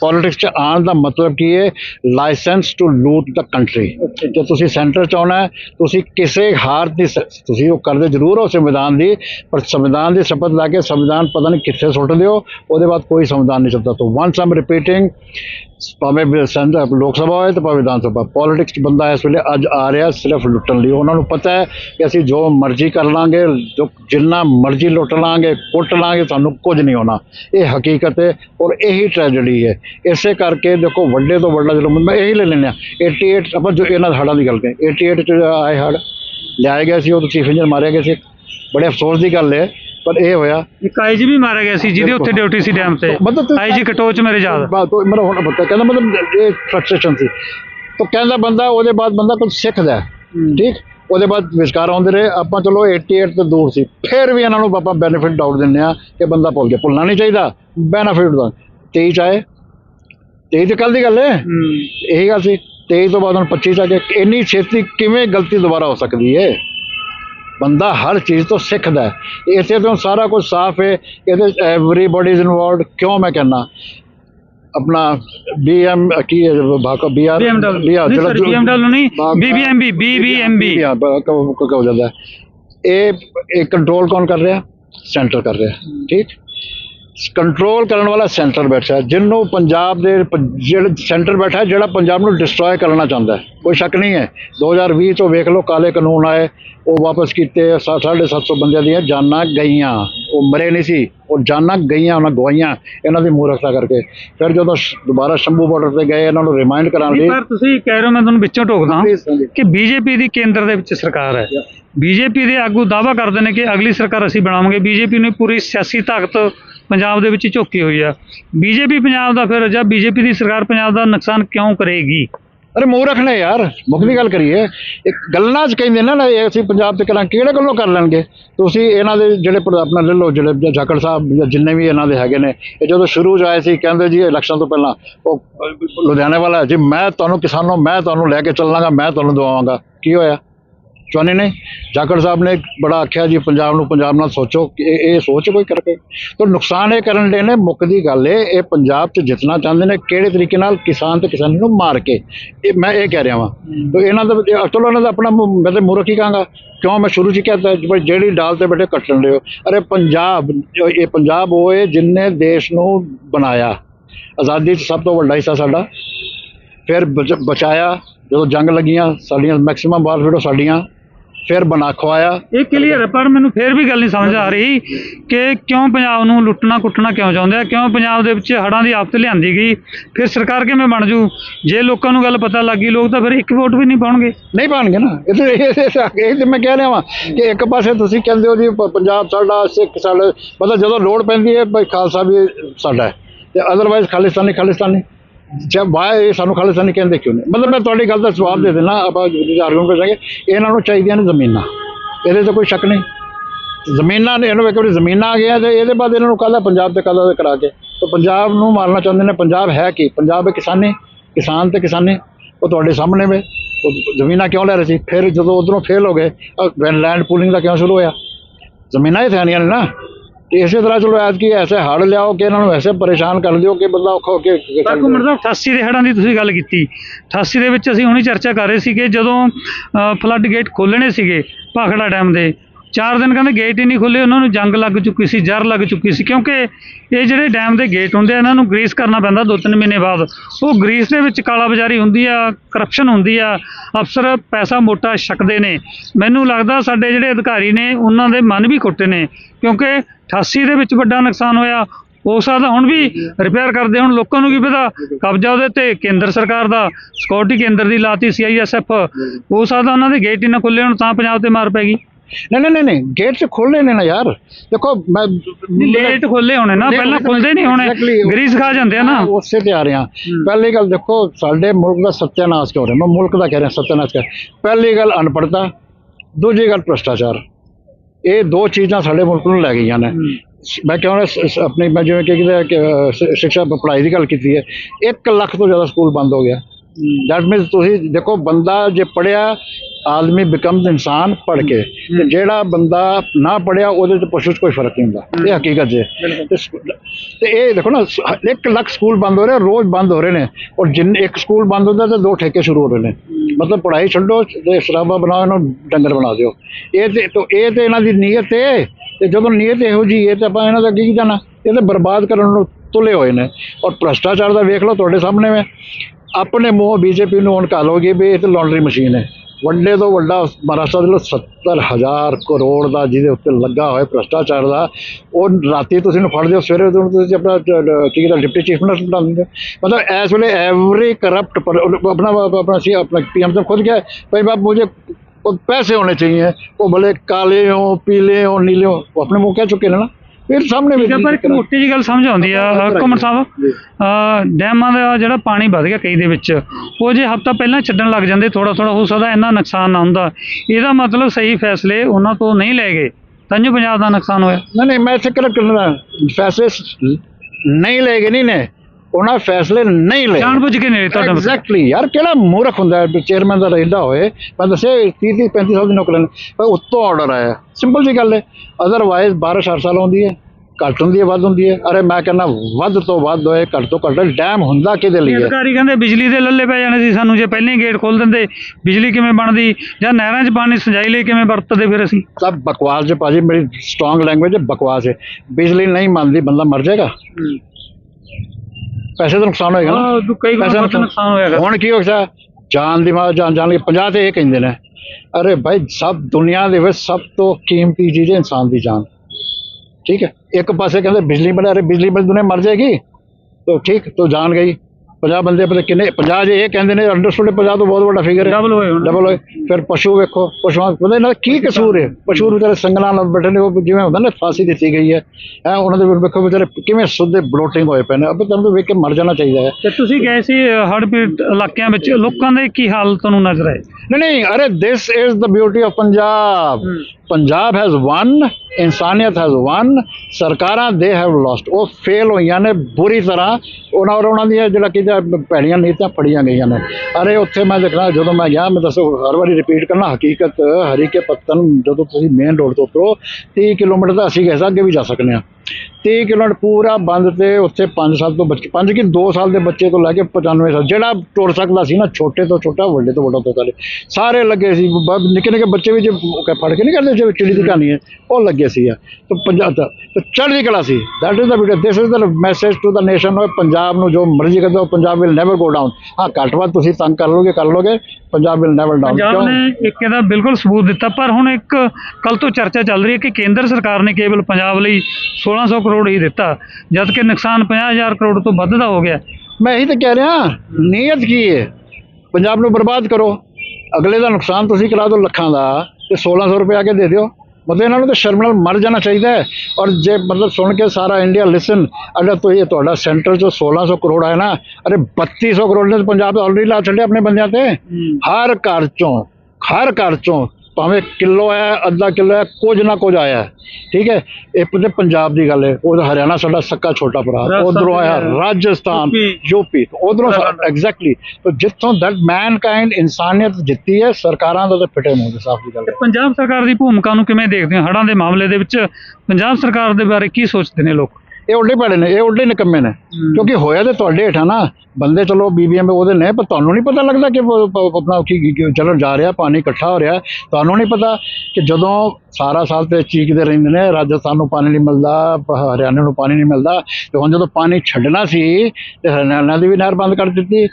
ਪੋਲਿਟਿਕਸ ਚ ਆਉਣ ਦਾ ਮਤਲਬ ਕੀ ਹੈ? ਲਾਇਸੈਂਸ ਟੂ ਲੂਟ ਦਾ ਕੰਟਰੀ ਜੇ। ਤੁਸੀਂ ਸੈਂਟਰ ਚ ਆਉਣਾ ਤੁਸੀਂ ਕਿਸੇ ਹਾਰ ਦੀ ਤੁਸੀਂ ਉਹ ਕਰਦੇ ਜ਼ਰੂਰ ਹੋ ਸੰਵਿਧਾਨ ਦੀ ਪਰ ਸੰਵਿਧਾਨ ਦੀ ਸ਼ਪਥ ਲਾ ਕੇ ਸੰਵਿਧਾਨ ਪਤਾ ਨਹੀਂ ਕਿੱਥੇ ਸੁੱਟ ਦਿਓ ਉਹਦੇ ਬਾਅਦ ਕੋਈ ਸੰਵਿਧਾਨ ਨਹੀਂ ਚੱਲਦਾ ਤੋਂ ਵਨਸ ਆਮ ਰਿਪੀਟਿੰਗ ਭਾਵੇਂ ਵੀ ਲੋਕ ਸਭਾ ਹੋਏ ਤੇ ਭਾਵੇਂ ਵਿਧਾਨ ਸਭਾ। ਪੋਲਿਟਿਕਸ 'ਚ ਬੰਦਾ ਇਸ ਵੇਲੇ ਅੱਜ ਆ ਰਿਹਾ, ਸਿਰਫ ਲੁੱਟਣ ਲਈ। ਉਹਨਾਂ ਨੂੰ ਪਤਾ ਹੈ ਕਿ ਅਸੀਂ ਜੋ ਮਰਜ਼ੀ ਕਰ ਲਾਂਗੇ, ਜੋ ਜਿੰਨਾ ਮਰਜ਼ੀ ਲੁੱਟ ਲਾਂਗੇ, ਕੁੱਟ ਲਾਂਗੇ, ਸਾਨੂੰ ਕੁਝ ਨਹੀਂ ਹੋਣਾ। ਇਹ ਹਕੀਕਤ ਹੈ ਔਰ ਇਹੀ ਟ੍ਰੈਜੇਡੀ ਹੈ। ਇਸੇ ਕਰਕੇ ਦੇਖੋ, ਵੱਡੇ ਤੋਂ ਵੱਡਾ ਜਦੋਂ ਮੈਂ ਇਹੀ ਲੈ ਲੈਂਦੇ ਹਾਂ 88 ਆਪਾਂ ਜੋ ਇਹਨਾਂ ਹੜ੍ਹਾਂ ਦੀ ਗੱਲ ਕਰੀਏ 88 ਚ ਆਏ ਹੜ੍ਹ, ਲਿਆਏ ਗਏ ਸੀ, ਉਹ ਚੀਫ ਇੰਜੀਨੀਅਰ ਮਾਰਿਆ ਗਿਆ ਸੀ। ਬੜੇ ਅਫਸੋਸ ਦੀ ਗੱਲ ਹੈ। ਪਰ ਇਹ ਹੋਇਆ ਇੱਕ ਆਈਜੀ ਵੀ ਮਾਰਿਆ ਗਿਆ ਸੀ ਜਿਹਦੀ ਉੱਥੇ ਡਿਊਟੀ ਸੀ ਡੈਮ ਤੇ। ਮਤਲਬ ਆਈਜੀ ਕਟੋਚ ਮੇਰੇ ਯਾਦ ਬਾਤ ਤੋਂ ਮੇਰਾ ਹੁਣ ਪਤਾ ਕਹਿੰਦਾ ਮਤਲਬ ਇਹ ਫਰਸਟ੍ਰੇਸ਼ਨ ਸੀ। ਤਾਂ ਕਹਿੰਦਾ ਬੰਦਾ ਉਹਦੇ ਬਾਅਦ ਬੰਦਾ ਕੁਝ ਸਿੱਖਦਾ ਠੀਕ? ਉਹਦੇ ਬਾਅਦ ਵਿਚਕਾਰ ਆਉਂਦੇ ਰਹੇ। ਆਪਾਂ ਚਲੋ 88 ਤੋਂ ਦੂਰ ਸੀ। ਫਿਰ ਵੀ ਇਹਨਾਂ ਨੂੰ ਆਪਾਂ ਬੈਨੀਫਿਟ ਡਾਊਟ ਦਿੰਦੇ ਆ ਕਿ ਬੰਦਾ ਭੁੱਲ ਗਿਆ। ਭੁੱਲਣਾ ਨਹੀਂ ਚਾਹੀਦਾ। ਬੈਨੀਫਿਟ ਦਾ 23 ਚ ਆਏ। 23 ਤੇ ਕੱਲ ਦੀ ਗੱਲ ਹੈ। ਹੂੰ। ਇਹੀ ਗੱਲ ਸੀ। 23 ਤੋਂ ਬਾਅਦ ਹੁਣ 25 ਚ ਆ ਕੇ ਇੰਨੀ ਛੇਤੀ ਕਿਵੇਂ ਗਲਤੀ ਦੁਬਾਰਾ ਹੋ ਸਕਦੀ ਹੈ? ਬੰਦਾ ਹਰ ਚੀਜ਼ ਤੋਂ ਸਿੱਖਦਾ ਹੈ ਇਸੇ ਤੋਂ ਸਾਰਾ ਕੁਝ ਸਾਫ਼ ਹੈ ਇਹਦੇ ਐਵਰੀਬਾਡੀ ਇਜ਼ ਇਨਵੋਲਵਡ ਕਿਉਂ ਮੈਂ ਕਹਿੰਦਾ ਆਪਣਾ ਬੀਐਮ ਕੀ ਹੈ ਬਾਕਾ ਬੀਆਰ BMW ਨਹੀਂ ਸੌਰੀ BMW ਨਹੀਂ BBMB BBMB ਹੋ ਜਾਂਦਾ ਹੈ। ਇਹ ਇਹ ਕੰਟਰੋਲ ਕੌਣ ਕਰ ਰਿਹਾ ਸੈਂਟਰ ਕਰ ਰਿਹਾ ਠੀਕ ਕੰਟਰੋਲ ਕਰਨ ਵਾਲਾ ਸੈਂਟਰ ਬੈਠਾ ਹੈ ਜਿਹਨੂੰ ਪੰਜਾਬ ਦੇ ਜਿਹੜਾ ਸੈਂਟਰ ਬੈਠਾ ਜਿਹੜਾ ਪੰਜਾਬ ਨੂੰ ਡਿਸਟਰੋਏ ਕਰਨਾ ਚਾਹੁੰਦਾ ਹੈ। ਕੋਈ ਸ਼ੱਕ ਨਹੀਂ ਹੈ। 2020 ਤੋਂ ਵੇਖ ਲਓ ਕਾਲੇ ਕਾਨੂੰਨ ਆਏ ਉਹ ਵਾਪਸ ਕੀਤੇ 750 ਬੰਦਿਆਂ ਦੀਆਂ ਜਾਨਾਂ ਗਈਆਂ। ਉਹ ਮਰੇ ਨਹੀਂ ਸੀ ਉਹ ਜਾਨਾਂ ਗਈਆਂ ਉਹਨਾਂ ਗਵਾਈਆਂ ਇਹਨਾਂ ਦੀ ਮੂਰਖਤਾ ਕਰਕੇ। ਫਿਰ ਜਦੋਂ ਦੁਬਾਰਾ ਸ਼ੰਭੂ ਬਾਰਡਰ ਤੇ ਗਏ ਇਹਨਾਂ ਨੂੰ ਰਿਮਾਈਂਡ ਕਰਾਉਣ ਲਈ ਪਰ ਤੁਸੀਂ ਕਹਿ ਰਹੇ ਹੋ ਮੈਂ ਤੁਹਾਨੂੰ ਵਿੱਚੋਂ ਟੋਕਦਾ ਕਿ ਬੀਜੇਪੀ ਦੀ ਕੇਂਦਰ ਦੇ ਵਿੱਚ ਸਰਕਾਰ ਹੈ। ਬੀਜੇਪੀ ਦੇ ਆਗੂ ਦਾਵਾ ਕਰਦੇ ਨੇ ਕਿ ਅਗਲੀ ਸਰਕਾਰ ਅਸੀਂ ਬਣਾਵਾਂਗੇ। ਬੀਜੇਪੀ ਨੂੰ ਪੂਰੀ ਸਿਆਸੀ ਤਾਕਤ ਪੰਜਾਬ ਦੇ ਵਿੱਚ ਝੋਕੀ ਹੋਈ ਆ। ਬੀਜੇਪੀ ਪੰਜਾਬ ਦਾ ਫਿਰ, ਜਾਂ ਬੀਜੇਪੀ ਦੀ ਸਰਕਾਰ ਪੰਜਾਬ ਦਾ ਨੁਕਸਾਨ ਕਿਉਂ ਕਰੇਗੀ? ਅਰੇ ਮੂਰਖ ਰੱਖਣਾ ਯਾਰ, ਮੁੱਖ ਦੀ ਗੱਲ ਕਰੀਏ। ਇੱਕ ਗੱਲਾਂ 'ਚ ਕਹਿੰਦੇ ਨਾ ਨਾ, ਇਹ ਅਸੀਂ ਪੰਜਾਬ ਤੇ ਕਰਾਂ ਕਿਹੜੇ ਗੱਲੋਂ ਕਰ ਲੈਣਗੇ? ਤੁਸੀਂ ਇਹਨਾਂ ਦੇ ਜਿਹੜੇ ਪ੍ਰ- ਆਪਣਾ ਲੈ ਲਓ, ਜਿਹੜੇ ਜਾਖੜ ਸਾਹਿਬ, ਜਾਂ ਜਿੰਨੇ ਵੀ ਇਹਨਾਂ ਦੇ ਹੈਗੇ ਨੇ, ਇਹ ਜਦੋਂ ਸ਼ੁਰੂ ਚ ਆਏ ਸੀ, ਕਹਿੰਦੇ ਜੀ ਇਲੈਕਸ਼ਨ ਤੋਂ ਪਹਿਲਾਂ, ਉਹ ਲੁਧਿਆਣੇ ਵਾਲਾ ਜੀ ਮੈਂ ਤੁਹਾਨੂੰ ਕਿਸਾਨੋਂ, ਮੈਂ ਤੁਹਾਨੂੰ ਲੈ ਕੇ ਚੱਲਾਂਗਾ, ਮੈਂ ਤੁਹਾਨੂੰ ਦਵਾਵਾਂਗਾ। ਕੀ ਹੋਇਆ? ਚੁਆਨੀ ਨੇ? ਜਾਖੜ ਸਾਹਿਬ ਨੇ ਬੜਾ ਆਖਿਆ ਜੀ ਪੰਜਾਬ ਨੂੰ ਪੰਜਾਬ ਨਾਲ ਸੋਚੋ। ਕਿ ਇਹ ਸੋਚ ਕੋਈ ਕਰਕੇ ਤਾਂ ਨੁਕਸਾਨ ਇਹ ਕਰਨ ਦੇ ਨੇ ਮੁੱਖ ਦੀ ਗੱਲ ਇਹ ਇਹ ਪੰਜਾਬ 'ਚ ਜਿੱਤਣਾ ਚਾਹੁੰਦੇ ਨੇ ਕਿਹੜੇ ਤਰੀਕੇ ਨਾਲ ਕਿਸਾਨ ਤੇ ਕਿਸਾਨੀ ਨੂੰ ਮਾਰ ਕੇ? ਇਹ ਮੈਂ ਇਹ ਕਹਿ ਰਿਹਾ ਵਾਂ। ਤਾਂ ਇਹਨਾਂ ਦਾ ਚਲੋ ਇਹਨਾਂ ਦਾ ਆਪਣਾ ਮੁ- ਤੇ ਮੂਰਖ ਹੀ ਕਹਾਂਗਾ। ਕਿਉਂ ਮੈਂ ਸ਼ੁਰੂ 'ਚ ਹੀ ਕਹਤਾ ਜਿਹੜੀ ਡਾਲ ਤੇ ਬੈਠੇ ਕੱਟਣ ਦਿਓ ਅਰੇ ਪੰਜਾਬ ਇਹ ਪੰਜਾਬ ਉਹ ਹੈ ਜਿਨਨੇ ਦੇਸ਼ ਨੂੰ ਬਣਾਇਆ। ਆਜ਼ਾਦੀ 'ਚ ਸਭ ਤੋਂ ਵੱਡਾ ਹਿੱਸਾ ਸਾਡਾ। ਫਿਰ ਬਚ- ਬਚਾਇਆ। ਜਦੋਂ ਜੰਗ ਲੱਗੀਆਂ ਸਾਡੀਆਂ ਮੈਕਸਿਮਮ ਬਾਲ ਸਾਡੀਆਂ। ਫਿਰ ਬਣਾ ਖਵਾਇਆ। ਇਹ ਕਲੀਅਰ ਹੈ? ਪਰ ਮੈਨੂੰ ਫੇਰ ਵੀ ਗੱਲ ਨਹੀਂ ਸਮਝ ਆ ਰਹੀ ਕਿ ਕਿਉਂ ਪੰਜਾਬ ਨੂੰ ਲੁੱਟਣਾ ਕੁੱਟਣਾ ਕਿਉਂ ਚਾਹੁੰਦੇ ਆ? ਕਿਉਂ ਪੰਜਾਬ ਦੇ ਵਿੱਚ ਹੜਾਂ ਦੀ ਆਫਤ ਲਿਆਂਦੀ ਗਈ? ਫਿਰ ਸਰਕਾਰ ਕਿਵੇਂ ਬਣ ਜੂ? ਜੇ ਲੋਕਾਂ ਨੂੰ ਗੱਲ ਪਤਾ ਲੱਗ ਗਈ ਲੋਕ ਤਾਂ ਫਿਰ ਇੱਕ ਵੋਟ ਵੀ ਨਹੀਂ ਪਾਉਣਗੇ। ਨਹੀਂ ਪਾਣਗੇ ਨਾ। ਇਹ ਤੇ ਇਹ ਇਹ ਤੇ ਮੈਂ ਕਹਿ ਰਿਹਾ ਵਾਂ ਕਿ ਇੱਕ ਪਾਸੇ ਤੁਸੀਂ ਕਹਿੰਦੇ ਹੋ ਜੀ ਪ- ਪੰਜਾਬ ਸਾਡਾ ਸਿੱਖ ਸਾਡਾ ਮਤਲਬ ਜਦੋਂ ਲੋੜ ਪੈਂਦੀ ਹੈ ਭਾਈ ਖਾਲਸਾ ਵੀ ਸਾਡਾ ਹੈ। ਤੇ ਅਦਰਵਾਈਜ਼ ਖਾਲਿਸਤਾਨੀ ਖਾਲਿਸਤਾਨੀ। ਜਦ ਵਾਏ ਸਾਨੂੰ ਖਾਲਿਸਤਾਨੀ ਕਹਿੰਦੇ ਕਿਉਂ ਨਹੀਂ? ਮਤਲਬ ਮੈਂ ਤੁਹਾਡੀ ਗੱਲ ਦਾ ਜਵਾਬ ਦੇ ਦੇਣਾ ਆਪਾਂ ਆਰਗੂਮੈਂਟ ਕਰਾਂਗੇ। ਇਹਨਾਂ ਨੂੰ ਚਾਹੀਦੀਆਂ ਨੇ ਜ਼ਮੀਨਾਂ। ਇਹਦੇ 'ਚ ਕੋਈ ਸ਼ੱਕ ਨਹੀਂ। ਜ਼ਮੀਨਾਂ ਨੇ, ਇਹਨੂੰ ਇੱਕ ਵਾਰੀ ਜ਼ਮੀਨਾਂ ਆ ਗਿਆ ਤੇ ਇਹਦੇ ਬਾਅਦ ਇਹਨਾਂ ਨੂੰ ਕਾਹਦਾ ਪੰਜਾਬ ਤੇ ਕਾਹਦਾ ਕਰਾ ਕੇ? ਤਾਂ ਪੰਜਾਬ ਨੂੰ ਮਾਰਨਾ ਚਾਹੁੰਦੇ ਨੇ। ਪੰਜਾਬ ਹੈ ਕੀ? ਪੰਜਾਬ ਹੈ ਕਿਸਾਨੀ, ਕਿਸਾਨ ਤੇ ਕਿਸਾਨੀ, ਉਹ ਤੁਹਾਡੇ ਸਾਹਮਣੇ ਵੇ। ਉਹ ਜ਼ਮੀਨਾਂ ਕਿਉਂ ਲੈ ਰਹੇ ਸੀ? ਫਿਰ ਜਦੋਂ ਉਧਰੋਂ ਫੇਲ ਹੋ ਗਏ ਲੈਂਡ ਪੂਲਿੰਗ ਦਾ ਕਿਉਂ ਸ਼ੁਰੂ ਹੋਇਆ? ਜ਼ਮੀਨਾਂ ਹੀ ਥਾਨੀਆਂ ਨੇ ਨਾ। ਤੇ ਇਸੇ ਤਰ੍ਹਾਂ ਚਲੋ ਐਤ ਕੀ ਐਸੇ ਹੜ ਲਿਆਓ ਕਿ ਇਹਨਾਂ ਨੂੰ ਐਸੇ ਪਰੇਸ਼ਾਨ ਕਰ ਦਿਓ ਕਿ ਬੰਦਾ ਔਖਾ ਹੋ ਕੇ ਘੁੰਮਣ ਸਾਹਿਬ 88 ਦੇ ਹੜ੍ਹਾਂ ਦੀ ਤੁਸੀਂ ਗੱਲ ਕੀਤੀ। 88 ਦੇ ਵਿੱਚ ਅਸੀਂ ਹੁਣੀ ਚਰਚਾ ਕਰ ਰਹੇ ਸੀ ਕਿ ਜਦੋਂ ਫਲੱਡ ਗੇਟ ਖੋਲਣੇ ਸੀਗੇ ਭਾਖੜਾ ਡੈਮ ਦੇ। ਚਾਰ ਦਿਨ ਕਹਿੰਦੇ ਗੇਟ ਹੀ ਨਹੀਂ ਖੁੱਲੇ ਉਹਨਾਂ ਨੂੰ ਜੰਗ ਲੱਗ ਚੁੱਕੀ ਸੀ, ਜ਼ਰ ਲੱਗ ਚੁੱਕੀ ਸੀ, ਕਿਉਂਕਿ ਇਹ ਜਿਹੜੇ ਡੈਮ ਦੇ ਗੇਟ ਹੁੰਦੇ ਆ, ਇਹਨਾਂ ਨੂੰ ਗ੍ਰੀਸ ਕਰਨਾ ਪੈਂਦਾ ਦੋ ਤਿੰਨ ਮਹੀਨੇ ਬਾਅਦ। ਉਹ ਗ੍ਰੀਸ ਦੇ ਵਿੱਚ ਕਾਲਾ ਬਾਜ਼ਾਰੀ ਹੁੰਦੀ ਆ ਕਰਪਸ਼ਨ ਹੁੰਦੀ ਆ, ਅਫਸਰ ਪੈਸਾ ਮੋਟਾ ਛਕਦੇ ਨੇ। ਮੈਨੂੰ ਲੱਗਦਾ ਸਾਡੇ ਜਿਹੜੇ ਅਧਿਕਾਰੀ ਨੇ, ਉਹਨਾਂ ਦੇ ਮਨ ਵੀ ਖੁੱਟੇ ਨੇ, ਕਿਉਂਕਿ 88 ਦੇ ਵਿੱਚ ਵੱਡਾ ਨੁਕਸਾਨ ਹੋਇਆ। ਹੋ ਸਕਦਾ ਹੁਣ ਵੀ ਰਿਪੇਅਰ ਕਰਦੇ ਹੁਣ, ਲੋਕਾਂ ਨੂੰ ਕੀ ਪਤਾ, ਕਬਜ਼ਾ ਉਹਦੇ ਤੇ ਕੇਂਦਰ ਸਰਕਾਰ ਦਾ ਸਿਕਿਉਰਿਟੀ ਕੇਂਦਰ ਦੀ ਲਾਤੀ ਸੀਆਈਐਸਐਫ ਹੋ ਸਕਦਾ ਉਹਨਾਂ ਦੇ ਗੇਟ ਹੀ ਨਾ ਖੁੱਲੇ ਹੁਣ, ਤਾਂ ਪੰਜਾਬ ਤੇ ਮਾਰ ਪੈ ਗਈ। ਨਹੀਂ ਨਹੀਂ ਨਹੀਂ ਗੇਟ ਸੇ ਖੋਲਣੇ ਨੇ ਨਾ ਯਾਰ। ਦੇਖੋ ਮੈਂ ਲੇਟ ਖੋਲੇ ਹੋਣੇ ਨਾ ਪਹਿਲਾਂ ਖੁੱਲਦੇ ਨਹੀਂ ਹੋਣੇ. ਗਰੀਸ ਖਾ ਜਾਂਦੇ ਆ ਨਾ। ਉਸੇ ਤੇ ਆ ਰਹੇ ਪਹਿਲੀ ਗੱਲ ਦੇਖੋ ਸਾਡੇ ਮੁਲਕ ਦਾ ਸੱਤਿਆਨਾਸ਼ ਕਿਉਂ ਹੋ ਰਿਹਾ? ਮੈਂ ਮੁਲਕ ਦਾ ਕਹਿ ਰਿਹਾ ਸੱਤਿਆਨਾਸ਼ ਕਰ ਪਹਿਲੀ ਗੱਲ ਅਨਪੜਤਾ ਦੂਜੀ ਗੱਲ ਭ੍ਰਸ਼ਟਾਚਾਰ। ਇਹ ਦੋ ਚੀਜ਼ਾਂ ਸਾਡੇ ਮੁਲਕ ਨੂੰ ਲੈ ਗਈਆਂ ਨੇ। ਮੈਂ ਕਿਹਾ ਨਾ ਸ- ਸ- ਆਪਣੀ ਮੈਂ ਜਿਵੇਂ ਕਿ ਸਿੱਖਿਆ ਪੜ੍ਹਾਈ ਦੀ ਗੱਲ ਕੀਤੀ ਹੈ। 1 ਲੱਖ ਤੋਂ ਜ਼ਿਆਦਾ ਸਕੂਲ ਬੰਦ ਹੋ ਗਿਆ ਦੈਟ ਮੀਨਸ ਤੁਸੀਂ ਦੇਖੋ ਬੰਦਾ ਜੇ ਪੜਿਆ ਆਦਮੀ ਬਿਕਮਸ ਇਨਸਾਨ ਪੜ ਕੇ। ਤੇ ਜਿਹੜਾ ਬੰਦਾ ਨਾ ਪੜਿਆ ਉਹਦੇ ਚ ਪਸ਼ੂ ਚ ਕੋਈ ਫ਼ਰਕ ਨਹੀਂ ਹੁੰਦਾ। ਇਹ ਹਕੀਕਤ ਜੇ। ਤੇ ਤੇ ਇਹ ਦੇਖੋ ਨਾ 1 ਲੱਖ ਸਕੂਲ ਬੰਦ ਹੋ ਰਹੇ ਰੋਜ਼ ਬੰਦ ਹੋ ਰਹੇ ਨੇ। ਔਰ ਜਿੰਨ ਇੱਕ ਸਕੂਲ ਬੰਦ ਹੁੰਦਾ ਤੇ ਦੋ ਠੇਕੇ ਸ਼ੁਰੂ ਹੋ ਰਹੇ ਨੇ। ਮਤਲਬ ਪੜ੍ਹਾਈ ਛੱਡੋ ਤੇ ਸ਼ਰਾਬਾ ਬਣਾਓ ਇਹਨੂੰ ਡੰਗਰ ਬਣਾ ਦਿਓ। ਇਹ ਤੇ ਤੋਂ ਇਹ ਤੇ ਇਹਨਾਂ ਦੀ ਨੀਅਤ ਹੈ ਤੇ ਜਦੋਂ ਨੀਅਤ ਇਹੋ ਜੀ ਹੈ ਤੇ ਆਪਾਂ ਇਹਨਾਂ ਦਾ ਅੱਗੇ ਕੀ ਜਾਣਾ ਇਹ ਤੇ ਬਰਬਾਦ ਕਰਨ ਨੂੰ ਤੁਲੇ ਹੋਏ ਨੇ। ਔਰ ਭ੍ਰਸ਼ਟਾਚਾਰ ਦਾ ਵੇਖ ਲਓ ਤੁਹਾਡੇ ਸਾਹਮਣੇ ਹੈ ਆਪਣੇ ਮੂੰਹ ਬੀਜੇਪੀ ਨੂੰ ਹੁਣ ਕਹਲੋਗੇ ਵੀ ਇਹ ਤੇ ਲਾਂਡਰੀ ਮਸ਼ੀਨ ਹੈ ਵੱਡੇ ਤੋਂ ਵੱਡਾ ਮਹਾਰਾਸ਼ਟਰ ਦੇ 70000 ਕਰੋੜ ਦਾ ਜਿਹਦੇ ਉੱਤੇ ਲੱਗਾ ਹੋਇਆ ਭ੍ਰਸ਼ਟਾਚਾਰ ਦਾ, ਉਹ ਰਾਤੀ ਤੁਸੀਂ ਨੂੰ ਫੜਦੇ ਹੋ, ਸਵੇਰੇ ਉਹਨੂੰ ਤੁਸੀਂ ਆਪਣਾ ਕੀ ਕਹਿੰਦਾ ਡਿਪਟੀ ਚੀਫ ਮਿਨਿਸਟਰ ਬਣਾ ਦਿੰਦੇ ਮਤਲਬ ਇਸ ਵੇਲੇ ਐਵਰੀ ਕਰਪਟ ਆਪਣਾ ਆਪਣਾ ਸੀ, ਆਪਣਾ ਪੀਐਮ ਸਾਹਿਬ ਖੁਦ ਗਿਆ ਭਾਈ ਬਾਬ ਮੁਝੇ ਉਹ ਪੈਸੇ ਹੋਣੇ वो ਉਹ काले ਕਾਲੇ ਹੋ, ਪੀਲੇ ਹੋ, ਨੀਲੇ ਹੋ अपने मुँह कह चुके हैं ना ਫਿਰ ਸਾਹਮਣੇ ਠੀਕ ਹੈ ਪਰ ਇੱਕ ਮੋਟੀ ਜੀ ਗੱਲ ਸਮਝ ਆਉਂਦੀ ਆ ਹਕਮਰ ਸਾਹਿਬ। ਡੈਮਾਂ ਦਾ ਜਿਹੜਾ ਪਾਣੀ ਵੱਧ ਗਿਆ ਕਈ ਦੇ ਵਿੱਚ ਉਹ ਜੇ ਹਫਤਾ ਪਹਿਲਾਂ ਛੱਡਣ ਲੱਗ ਜਾਂਦੇ ਥੋੜਾ ਥੋੜਾ ਹੋ ਸਕਦਾ ਇੰਨਾ ਨੁਕਸਾਨ ਨਾ ਹੁੰਦਾ। ਇਹਦਾ ਮਤਲਬ ਸਹੀ ਫੈਸਲੇ ਉਹਨਾਂ ਤੋਂ ਨਹੀਂ ਲੈ ਗਏ। ਤਾਂ ਜੋ ਪੰਜਾਬ ਦਾ ਨੁਕਸਾਨ ਹੋਇਆ। ਨਹੀਂ ਨਹੀਂ ਮੈਂ ਇੱਥੇ ਕਿਹੜਾ ਫੈਸਲੇ ਨਹੀਂ ਲੈ ਗਏ ਨਹੀਂ ਨੇ। ਉਹਨਾਂ ਫੈਸਲੇ ਨਹੀਂ ਲਏ। ਜਾਣਬੁੱਝ ਕੇ ਨਹੀਂ ਤੁਹਾਡਾ ਮਤਲਬ। ਐਗਜ਼ੈਕਟਲੀ ਯਾਰ ਕਿਹੜਾ ਮੂਰਖ ਹੁੰਦਾ ਹੈ ਚੇਅਰਮੈਨ ਦਾ ਰਹਿੰਦਾ ਹੋਏ ਮੈਂ ਦੱਸਿਆ 30 30 35 ਸਾਲ ਦੀ ਨੌਕਰੀ ਪਰ ਉੱਤੋਂ ਆਰਡਰ ਆਇਆ। ਸਿੰਪਲ ਜੀ ਗੱਲ ਹੈ। ਅਦਰਵਾਈਜ਼ ਬਾਰਿਸ਼ ਹਰ ਸਾਲ ਆਉਂਦੀ ਹੈ ਘੱਟ ਹੁੰਦੀ ਹੈ ਵੱਧ ਹੁੰਦੀ ਹੈ। ਅਰੇ ਮੈਂ ਕਹਿੰਦਾ ਵੱਧ ਤੋਂ ਵੱਧ ਹੋਏ ਘੱਟ ਤੋਂ ਘੱਟ ਡੈਮ ਹੁੰਦਾ ਕਿਹਦੇ ਲਈ ਅਧਿਕਾਰੀ ਕਹਿੰਦੇ ਬਿਜਲੀ ਦੇ ਲੱਲੇ ਪੈ ਜਾਣੇ ਸੀ ਸਾਨੂੰ ਜੇ ਪਹਿਲਾਂ ਹੀ ਗੇਟ ਖੋਲ ਦਿੰਦੇ ਬਿਜਲੀ ਕਿਵੇਂ ਬਣਦੀ? ਜਾਂ ਨਹਿਰਾਂ 'ਚ ਪਾਣੀ ਸਿੰਜਾਈ ਲਈ ਕਿਵੇਂ ਵਰਤਦੇ ਫਿਰ ਅਸੀਂ? ਸਭ ਬਕਵਾਸ ਜੇ ਭਾਜੀ ਮੇਰੀ ਸਟਰੋਂਗ ਲੈਂਗੁਏਜ ਹੈ ਬਕਵਾਸ ਹੈ। ਬਿਜਲੀ ਨਹੀਂ ਮੰਨਦੀ ਬੰਦਾ ਮਰ ਜਾਏਗਾ। ਪੈਸੇ ਦਾ ਨੁਕਸਾਨ ਹੋਏਗਾ ਨਾ। ਹਾਂ ਕਈ ਵਾਰ ਪੈਸੇ ਨੁਕਸਾਨ ਹੋਏਗਾ। ਹੁਣ ਕੀ ਹੋ ਗਿਆ ਜਾਨ ਦੀ ਮਾਰ ਜਾਨ ਜਾਣ ਲਈ 50 ਤੇ ਇਹ ਕਹਿੰਦੇ ਨੇ ਅਰੇ ਭਾਈ ਸਭ ਦੁਨੀਆ ਦੇ ਵਿੱਚ ਸਭ ਤੋਂ ਕੀਮਤੀ ਚੀਜ਼ ਹੈ ਇਨਸਾਨ ਦੀ ਜਾਨ। ਠੀਕ ਹੈ ਇੱਕ ਪਾਸੇ ਕਹਿੰਦੇ ਬਿਜਲੀ ਬਣਾ ਰੇ ਬਿਜਲੀ ਬਿਲ ਦੁਨੀਆ ਮਰ ਜਾਏਗੀ। ਤੋ ਠੀਕ ਤੋ ਜਾਨ ਗਈ। 50 ਬੰਦੇ ਪਤਾ ਕਿੰਨੇ 50 ਜੇ ਇਹ ਕਹਿੰਦੇ ਨੇ ਅੰਡਰਸਟੂਡ 50 ਤੋਂ ਬਹੁਤ ਵੱਡਾ ਫਿਗਰ ਹੈ। ਡਬਲ ਹੋਏ ਡਬਲ ਹੋਏ। ਫਿਰ ਪਸ਼ੂ ਵੇਖੋ ਪਸ਼ੂਆਂ ਪਤਾ ਇਹਨਾਂ ਦਾ ਕੀ ਕਸੂਰ ਹੈ? ਪਸ਼ੂ ਵਿਚਾਰੇ ਸੰਗਲਾਂ ਨਾਲ ਬੈਠੇ ਨੇ ਉਹ ਜਿਵੇਂ ਹੁੰਦਾ ਨਾ ਫਾਂਸੀ ਦਿੱਤੀ ਗਈ ਹੈ। ਹੈ ਉਹਨਾਂ ਦੇ ਵੇਖੋ ਵਿਚਾਰੇ ਕਿਵੇਂ ਸੁੱਧੇ ਬਲੋਟਿੰਗ ਹੋਏ ਪਏ ਨੇ। ਅਬ ਤੁਹਾਨੂੰ ਵੇਖ ਕੇ ਮਰ ਜਾਣਾ ਚਾਹੀਦਾ ਹੈ। ਤੇ ਤੁਸੀਂ ਗਏ ਸੀ ਹੜ੍ਹ ਪੀੜਤ ਇਲਾਕਿਆਂ ਵਿੱਚ ਲੋਕਾਂ ਦੇ ਕੀ ਹਾਲ ਤੁਹਾਨੂੰ ਨਜ਼ਰ ਆਏ? ਨਹੀਂ ਨਹੀਂ ਅਰੇ this is the beauty of Punjab Punjab has one ਇਨਸਾਨੀਅਤ ਹੈਜ਼ ਵਨ ਸਰਕਾਰਾਂ ਦੇ ਹੈਵ ਲੋਸਟ ਉਹ ਫੇਲ ਹੋਈਆਂ ਨੇ ਬੁਰੀ ਤਰ੍ਹਾਂ। ਉਹਨਾਂ ਔਰ ਉਹਨਾਂ ਦੀਆਂ ਜਿਹੜਾ ਕਿ ਭੈੜੀਆਂ ਨੀਤਾਂ ਫੜੀਆਂ ਗਈਆਂ ਨੇ। ਅਰੇ ਉੱਥੇ ਮੈਂ ਦੇਖਣਾ, ਜਦੋਂ ਮੈਂ ਗਿਆ, ਮੈਂ ਦੱਸੋ, ਹਰ ਵਾਰੀ ਰਿਪੀਟ ਕਰਨਾ, ਹਕੀਕਤ ਹਰੀ ਕੇ ਪੱਤਨ ਜਦੋਂ ਤੁਸੀਂ ਮੇਨ ਰੋਡ ਤੋਂ ਉਤਰੋ 30 ਕਿਲੋਮੀਟਰ ਤਾਂ ਅਸੀਂ ਕਹਿ ਅੱਗੇ ਵੀ ਜਾ ਸਕਨੇ ਆ। 30 ਕਿਲੋਮੀਟਰ ਪੂਰਾ ਬੰਦ ਤੇ ਉੱਥੇ 5 ਸਾਲ ਤੋਂ ਬੱਚੇ 5 ਕਿ 2 ਸਾਲ ਦੇ ਬੱਚੇ ਤੋਂ ਲੈ ਕੇ 95 ਸਾਲ। ਜਿਹੜਾ ਤੁਰ ਸਕਦਾ ਸੀ ਨਾ ਛੋਟੇ ਤੋਂ ਛੋਟਾ ਵੱਡੇ ਤੋਂ ਵੱਡਾ ਤੋਂ ਕਰੇ ਸਾਰੇ ਲੱਗੇ ਸੀ। ਨਿੱਕੇ ਨਿੱਕੇ ਬੱਚੇ ਵੀ ਜੇ ਫੜ ਕੇ ਨਹੀਂ ਕਰਦੇ ਜਿਵੇਂ ਚਿੜੀ ਦੀ ਕਹਾਣੀ ਹੈ ਉਹ ਲੱਗੇ ਸੀ ਆ। ਤੇ ਪੰਜਾਬ ਦਾ ਤੇ ਚੜ੍ਹਦੀ ਕਲਾ ਸੀ। That is the video this is the message to the nation ਉਹ ਪੰਜਾਬ ਨੂੰ ਜੋ ਮਰਜ਼ੀ ਕਰਦਾ Punjab will never go down ਹਾਂ ਘੱਟ ਵੱਧ ਤੁਸੀਂ ਤੰਗ ਕਰ ਲੋਗੇ ਕਰ ਲੋਗੇ Punjab will never down Punjab ਨੇ ਇੱਕ ਇਹਦਾ ਬਿਲਕੁਲ ਸਬੂਤ ਦਿੱਤਾ ਪਰ ਹੁਣ ਇੱਕ ਕੱਲ ਤੋਂ ਚਰਚਾ ਚੱਲ ਰਹੀ ਹੈ ਕਿ ਕੇਂਦਰ ਸਰਕਾਰ ਨੇ ਕੇਵਲ ਪੰਜਾਬ ਲਈ 1600 ਕਰੋੜ ਹੀ ਦਿੱਤਾ ਜਦ ਕਿ ਨੁਕਸਾਨ 50000 ਕਰੋੜ ਤੋਂ ਵੱਧ ਦਾ ਹੋ ਗਿਆ। ਮੈਂ ਇਹੀ ਤਾਂ ਕਹਿ ਰਿਹਾ ਨੀਅਤ ਕੀ ਹੈ ਪੰਜਾਬ ਨੂੰ ਬਰਬਾਦ ਕਰੋ। ਅਗਲੇ ਦਾ ਨੁਕਸਾਨ ਤੁਸੀਂ ਕਰਾ ਦਿਓ ਲੱਖਾਂ ਦਾ ਤੇ 1600 ਰੁਪਏ ਆ ਕੇ ਦੇ ਦਿਓ। ਮਤਲਬ ਇਹਨਾਂ ਨੂੰ ਤਾਂ ਸ਼ਰਮ ਨਾਲ ਮਰ ਜਾਣਾ ਚਾਹੀਦਾ ਹੈ। ਔਰ ਜੇ ਮਤਲਬ ਸੁਣ ਕੇ ਸਾਰਾ ਇੰਡੀਆ ਲਿਸਨ ਅਗਰ ਤੁਸੀਂ ਤੁਹਾਡਾ ਸੈਂਟਰ ਚੋਂ 1600 ਕਰੋੜ ਆਇਆ ਨਾ ਅਰੇ 3200 ਕਰੋੜ ਨੇ ਤਾਂ ਪੰਜਾਬ ਆਲਰੇਡੀ ਲਾ ਛੱਡੇ ਆਪਣੇ ਬੰਦਿਆਂ ਤੇ। ਹਰ ਘਰ ਚੋਂ ਹਰ ਘਰ ਚੋਂ ਭਾਵੇਂ ਕਿਲੋ ਹੈ ਅੱਧਾ ਕਿਲੋ ਹੈ ਕੁਝ ਨਾ ਕੁਝ ਆਇਆ। ਠੀਕ ਹੈ ਇਹ ਤੇ ਪੰਜਾਬ ਦੀ ਗੱਲ ਹੈ ਉਹ ਹਰਿਆਣਾ ਸਾਡਾ ਸੱਕਾ ਛੋਟਾ ਭਰਾ ਉਧਰੋਂ ਆਇਆ। ਰਾਜਸਥਾਨ ਯੂਪੀ। ਉਧਰੋਂ। ਐਗਜ਼ੈਕਟਲੀ ਤਾਂ ਜਿੱਥੋਂ ਦੈਟ ਮੈਨਕਾਈਂਡ ਇਨਸਾਨੀਅਤ ਜਿੱਤੀ ਹੈ ਸਰਕਾਰਾਂ ਦਾ ਤਾਂ ਫਿੱਟੇ ਮੂੰਹ ਦੇ ਸਾਫ਼ ਦੀ ਗੱਲ ਹੈ ਪੰਜਾਬ ਸਰਕਾਰ ਦੀ ਭੂਮਿਕਾ ਨੂੰ ਕਿਵੇਂ ਦੇਖਦੇ ਹੋ ਹੜ੍ਹਾਂ ਦੇ ਮਾਮਲੇ ਦੇ ਵਿੱਚ ਪੰਜਾਬ ਸਰਕਾਰ ਦੇ ਬਾਰੇ ਕੀ ਸੋਚਦੇ ਨੇ ਲੋਕ ਇਹ ਉੱਡੇ ਪੜੇ ਨੇ ਇਹ ਉੱਡੇ ਨਿਕੰਮੇ ਨੇ। ਕਿਉਂਕਿ ਹੋਇਆ ਤੇ ਤੁਹਾਡੇ ਹੇਠਾਂ ਨਾ ਬੰਦੇ ਚਲੋ ਬੀਬੀਐਮ ਉਹਦੇ ਨੇ ਪਰ ਤੁਹਾਨੂੰ ਨਹੀਂ ਪਤਾ ਲੱਗਦਾ ਕਿ ਆਪਣਾ ਕੀ ਚੱਲਣ ਜਾ ਰਿਹਾ ਪਾਣੀ ਇਕੱਠਾ ਹੋ ਰਿਹਾ। ਤੁਹਾਨੂੰ ਨਹੀਂ ਪਤਾ ਕਿ ਜਦੋਂ ਸਾਰਾ ਸਾਲ ਤੇ ਚੀਕਦੇ ਰਹਿੰਦੇ ਨੇ ਰਾਜਸਥਾਨ ਨੂੰ ਪਾਣੀ ਨਹੀਂ ਮਿਲਦਾ ਹਰਿਆਣਾ ਨੂੰ ਪਾਣੀ ਨਹੀਂ ਮਿਲਦਾ ਤੇ ਹੁਣ ਜਦੋਂ ਪਾਣੀ ਛੱਡਣਾ ਸੀ ਤੇ ਹਰਿਆਣਾ ਦੀ ਵੀ ਨਹਿਰ ਬੰਦ ਕਰ ਦਿੱਤੀ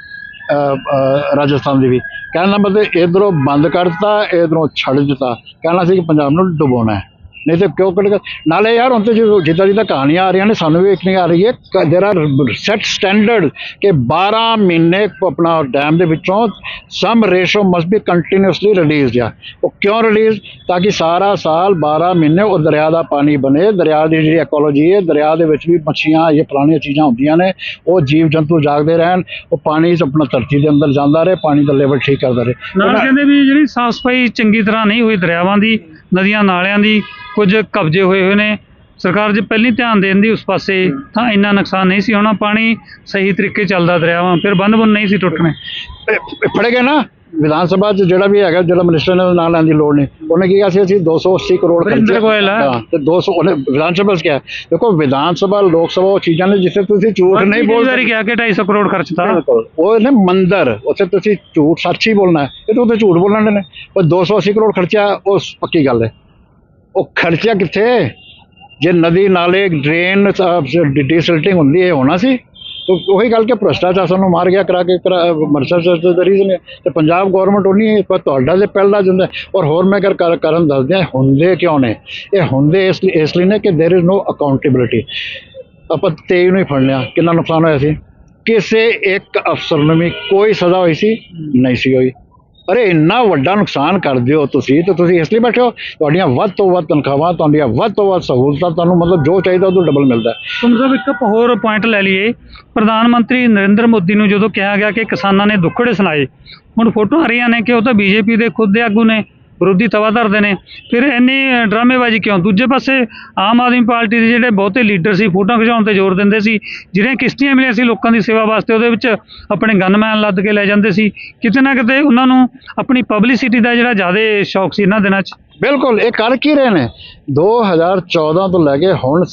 ਰਾਜਸਥਾਨ ਦੀ ਵੀ। ਕਹਿਣ ਦਾ ਮਤਲਬ ਇਧਰੋਂ ਬੰਦ ਕਰਤਾ ਇਧਰੋਂ ਛੱਡ ਦਿੱਤਾ। ਕਹਿਣਾ ਸੀ ਕਿ ਪੰਜਾਬ ਨੂੰ ਡੁਬੋਣਾ ਹੈ। ਨਹੀਂ ਤੇ ਕਿਉਂ ਕੱਢ ਨਾਲੇ ਯਾਰ ਹੁਣ ਤੇ ਜਿੱਦਾਂ ਜਿੱਦਾਂ ਕਹਾਣੀਆਂ ਆ ਰਹੀਆਂ ਨੇ ਸਾਨੂੰ ਵੀ ਇੱਕ ਨਹੀਂ ਆ ਰਹੀ ਹੈ। ਦੇਰ ਆਰ ਸੈਟ ਸਟੈਂਡਰਡ ਕਿ 12 ਮਹੀਨੇ ਆਪਣਾ ਡੈਮ ਦੇ ਵਿੱਚੋਂ some ratio must be continuously release ਆ। ਉਹ ਕਿਉਂ ਰਿਲੀਜ਼ ਤਾਂ ਕਿ ਸਾਰਾ ਸਾਲ 12 ਮਹੀਨੇ ਉਹ ਦਰਿਆ ਦਾ ਪਾਣੀ ਬਣੇ। ਦਰਿਆ ਦੀ ਜਿਹੜੀ ਇਕੋਲੋਜੀ ਹੈ ਦਰਿਆ ਦੇ ਵਿੱਚ ਵੀ ਮੱਛੀਆਂ ਇਹ ਪੁਰਾਣੀਆਂ ਚੀਜ਼ਾਂ ਹੁੰਦੀਆਂ ਨੇ। ਉਹ ਜੀਵ ਜੰਤੂ ਜਾਗਦੇ ਰਹਿਣ। ਉਹ ਪਾਣੀ ਆਪਣਾ ਧਰਤੀ ਦੇ ਅੰਦਰ ਜਾਂਦਾ ਰਹੇ। ਪਾਣੀ ਦਾ ਲੈਵਲ ਠੀਕ ਕਰਦਾ ਰਹੇ। ਨਾਲ ਕਹਿੰਦੇ ਵੀ ਜਿਹੜੀ ਸਾਫ਼ ਸਫ਼ਾਈ ਚੰਗੀ ਤਰ੍ਹਾਂ ਨਹੀਂ ਹੋਈ ਦਰਿਆਵਾਂ ਦੀ ਨਦੀਆਂ ਨਾਲਿਆਂ ਦੀ ਕੁਝ ਕਬਜ਼ੇ ਹੋਏ ਹੋਏ ਨੇ। ਸਰਕਾਰ ਜੇ ਪਹਿਲੀ ਧਿਆਨ ਦੇਣ ਦੀ ਉਸ ਪਾਸੇ ਤਾਂ ਇੰਨਾ ਨੁਕਸਾਨ ਨਹੀਂ ਸੀ ਹੋਣਾ। ਪਾਣੀ ਸਹੀ ਤਰੀਕੇ ਚੱਲਦਾ ਦਰਿਆਵਾਂ ਫਿਰ ਬੰਦ ਬੰਦ ਨਹੀਂ ਸੀ ਟੁੱਟਣੇ। ਫੜੇ ਗਏ ਨਾ ਵਿਧਾਨ ਸਭਾ 'ਚ ਜਿਹੜਾ ਵੀ ਹੈਗਾ ਜਿਹੜਾ ਮਿਨਿਸਟਰ ਨੇ ਨਾਂ ਲੈਣ ਦੀ ਲੋੜ ਨਹੀਂ। ਉਹਨੇ ਕੀ ਕਿਹਾ ਸੀ ਅਸੀਂ 280 ਕਰੋੜ ਖਰਚੇ ਗੋਇਲ ਤੇ 200 ਉਹਨੇ ਵਿਧਾਨ ਸਭਾ 'ਚ ਕਿਹਾ। ਦੇਖੋ ਵਿਧਾਨ ਸਭਾ ਲੋਕ ਸਭਾ ਉਹ ਚੀਜ਼ਾਂ ਨੇ ਜਿੱਥੇ ਤੁਸੀਂ ਝੂਠ ਨਹੀਂ ਕਈ ਬੋਲ ਵਾਰੀ ਕਿਹਾ ਕਿ 250 ਕਰੋੜ ਖਰਚਤਾ ਉਹ ਨੇ ਮੰਦਰ ਉੱਥੇ ਤੁਸੀਂ ਝੂਠ ਸੱਚ ਹੀ ਬੋਲਣਾ ਇਹ ਤਾਂ ਉੱਥੇ ਝੂਠ ਬੋਲਣ ਦੇ ਨੇ। ਪਰ 280 ਕਰੋੜ ਖਰਚਾ ਉਹ ਪੱਕੀ ਗੱਲ ਹੈ। ਉਹ ਖਰਚਾ ਕਿੱਥੇ ਜੇ ਨਦੀ ਨਾਲੇ ਡਰੇਨ ਡੀਸਲਟਿੰਗ ਹੁੰਦੀ ਹੈ ਹੋਣਾ ਸੀ ਤਾਂ ਉਹੀ ਗੱਲ ਕਿ ਭ੍ਰਸ਼ਟਾਚਾਰ ਸਾਨੂੰ ਮਾਰ ਗਿਆ ਕਰਾ ਕੇ ਭ੍ਰਸ਼ਟਾਚਾਰ ਦਾ ਰੀਜ਼ਨ ਹੈ ਤੇ ਪੰਜਾਬ ਗਵਰਨਮੈਂਟ ਉਹ ਨਹੀਂ ਹੈ, ਪਰ ਤੁਹਾਡਾ ਤੇ ਪਹਿਲਾ ਜਾਂਦਾ ਔਰ ਹੋਰ ਮੈਂ ਕਰ ਕਰ- ਕਰਨ ਦੱਸਦੇ ਹਾਂ ਹੁੰਦੇ ਕਿਉਂ ਨੇ ਇਹ ਹੁੰਦੇ ਇਸ ਲਈ ਇਸ ਲਈ ਨੇ ਕਿ देयर इज नो ਅਕਾਊਂਟੇਬਿਲਿਟੀ ਆਪਾਂ 23 ਨੂੰ ਹੀ ਫੜ ਲਿਆ ਕਿੰਨਾ ਨੁਕਸਾਨ ਹੋਇਆ ਸੀ ਕਿਸੇ ਇੱਕ ਅਫਸਰ ਨੂੰ ਵੀ ਕੋਈ ਸਜ਼ਾ ਹੋਈ ਸੀ ਨਹੀਂ ਸੀ ਹੋਈ ਅਰੇ ਇੰਨਾ ਵੱਡਾ ਨੁਕਸਾਨ ਕਰ ਦਿਓ ਤੁਸੀਂ, ਤੇ ਤੁਸੀਂ ਇਸ ਲਈ ਬੈਠੇ ਹੋ, ਤੁਹਾਡੀਆਂ ਵੱਧ ਤੋਂ ਵੱਧ ਤਨਖਾਹਾਂ, ਤੁਹਾਡੀਆਂ ਵੱਧ ਤੋਂ ਵੱਧ ਸਹੂਲਤਾਂ, ਤੁਹਾਨੂੰ ਮਤਲਬ ਜੋ ਚਾਹੀਦਾ ਉਹ ਤੋਂ ਡਬਲ ਮਿਲਦਾ ਹੈ। ਤੁਹਾਨੂੰ ਸਾਹਿਬ ਇੱਕ ਹੋਰ ਪੁਆਇੰਟ ਲੈ ਲਈਏ, ਪ੍ਰਧਾਨ ਮੰਤਰੀ ਨਰਿੰਦਰ ਮੋਦੀ ਨੂੰ ਜਦੋਂ ਕਿਹਾ ਗਿਆ ਕਿ ਕਿਸਾਨਾਂ ਨੇ ਦੁੱਖੜੇ ਸੁਣਾਏ, ਹੁਣ ਫੋਟੋ ਆ ਰਹੀਆਂ ਨੇ ਕਿ ਉਹ ਤਾਂ ਬੀਜੇਪੀ ਦੇ ਖੁਦ ਦੇ ਆਗੂ ਨੇ ਵਿਰੋਧੀ ਤਵਾ ਧਰਦੇ ਨੇ। ਫਿਰ ਇੰਨੀ ਡਰਾਮੇਬਾਜ਼ੀ ਕਿਉਂ? ਦੂਜੇ ਪਾਸੇ ਆਮ ਆਦਮੀ ਪਾਰਟੀ ਦੇ ਜਿਹੜੇ ਬਹੁਤੇ ਲੀਡਰ ਸੀ, ਫੋਟੋਆਂ ਖਿਚਾਉਣ ਤੇ ਜ਼ੋਰ ਦਿੰਦੇ ਸੀ, ਜਿਹੜੀਆਂ ਕਿਸ਼ਤੀਆਂ ਮਿਲੀਆਂ ਸੀ ਲੋਕਾਂ ਦੀ ਸੇਵਾ ਵਾਸਤੇ, ਉਹਦੇ ਵਿੱਚ ਆਪਣੇ ਗਨਮੈਨ ਲੱਦ ਕੇ ਲੈ ਜਾਂਦੇ ਸੀ। ਕਿਤੇ ਨਾ ਕਿਤੇ ਉਹਨਾਂ ਨੂੰ ਆਪਣੀ ਪਬਲਿਸਿਟੀ ਦਾ ਜਿਹੜਾ ਜ਼ਿਆਦਾ ਸ਼ੌਕ ਸੀ ਇਹਨਾਂ ਦਿਨਾਂ 'ਚ। ਬਿਲਕੁਲ, ਇਹ ਕਰ ਕੀ ਰਹੇ ਨੇ? 2014 ਤੋਂ ਲੈ ਕੇ ਹੁਣ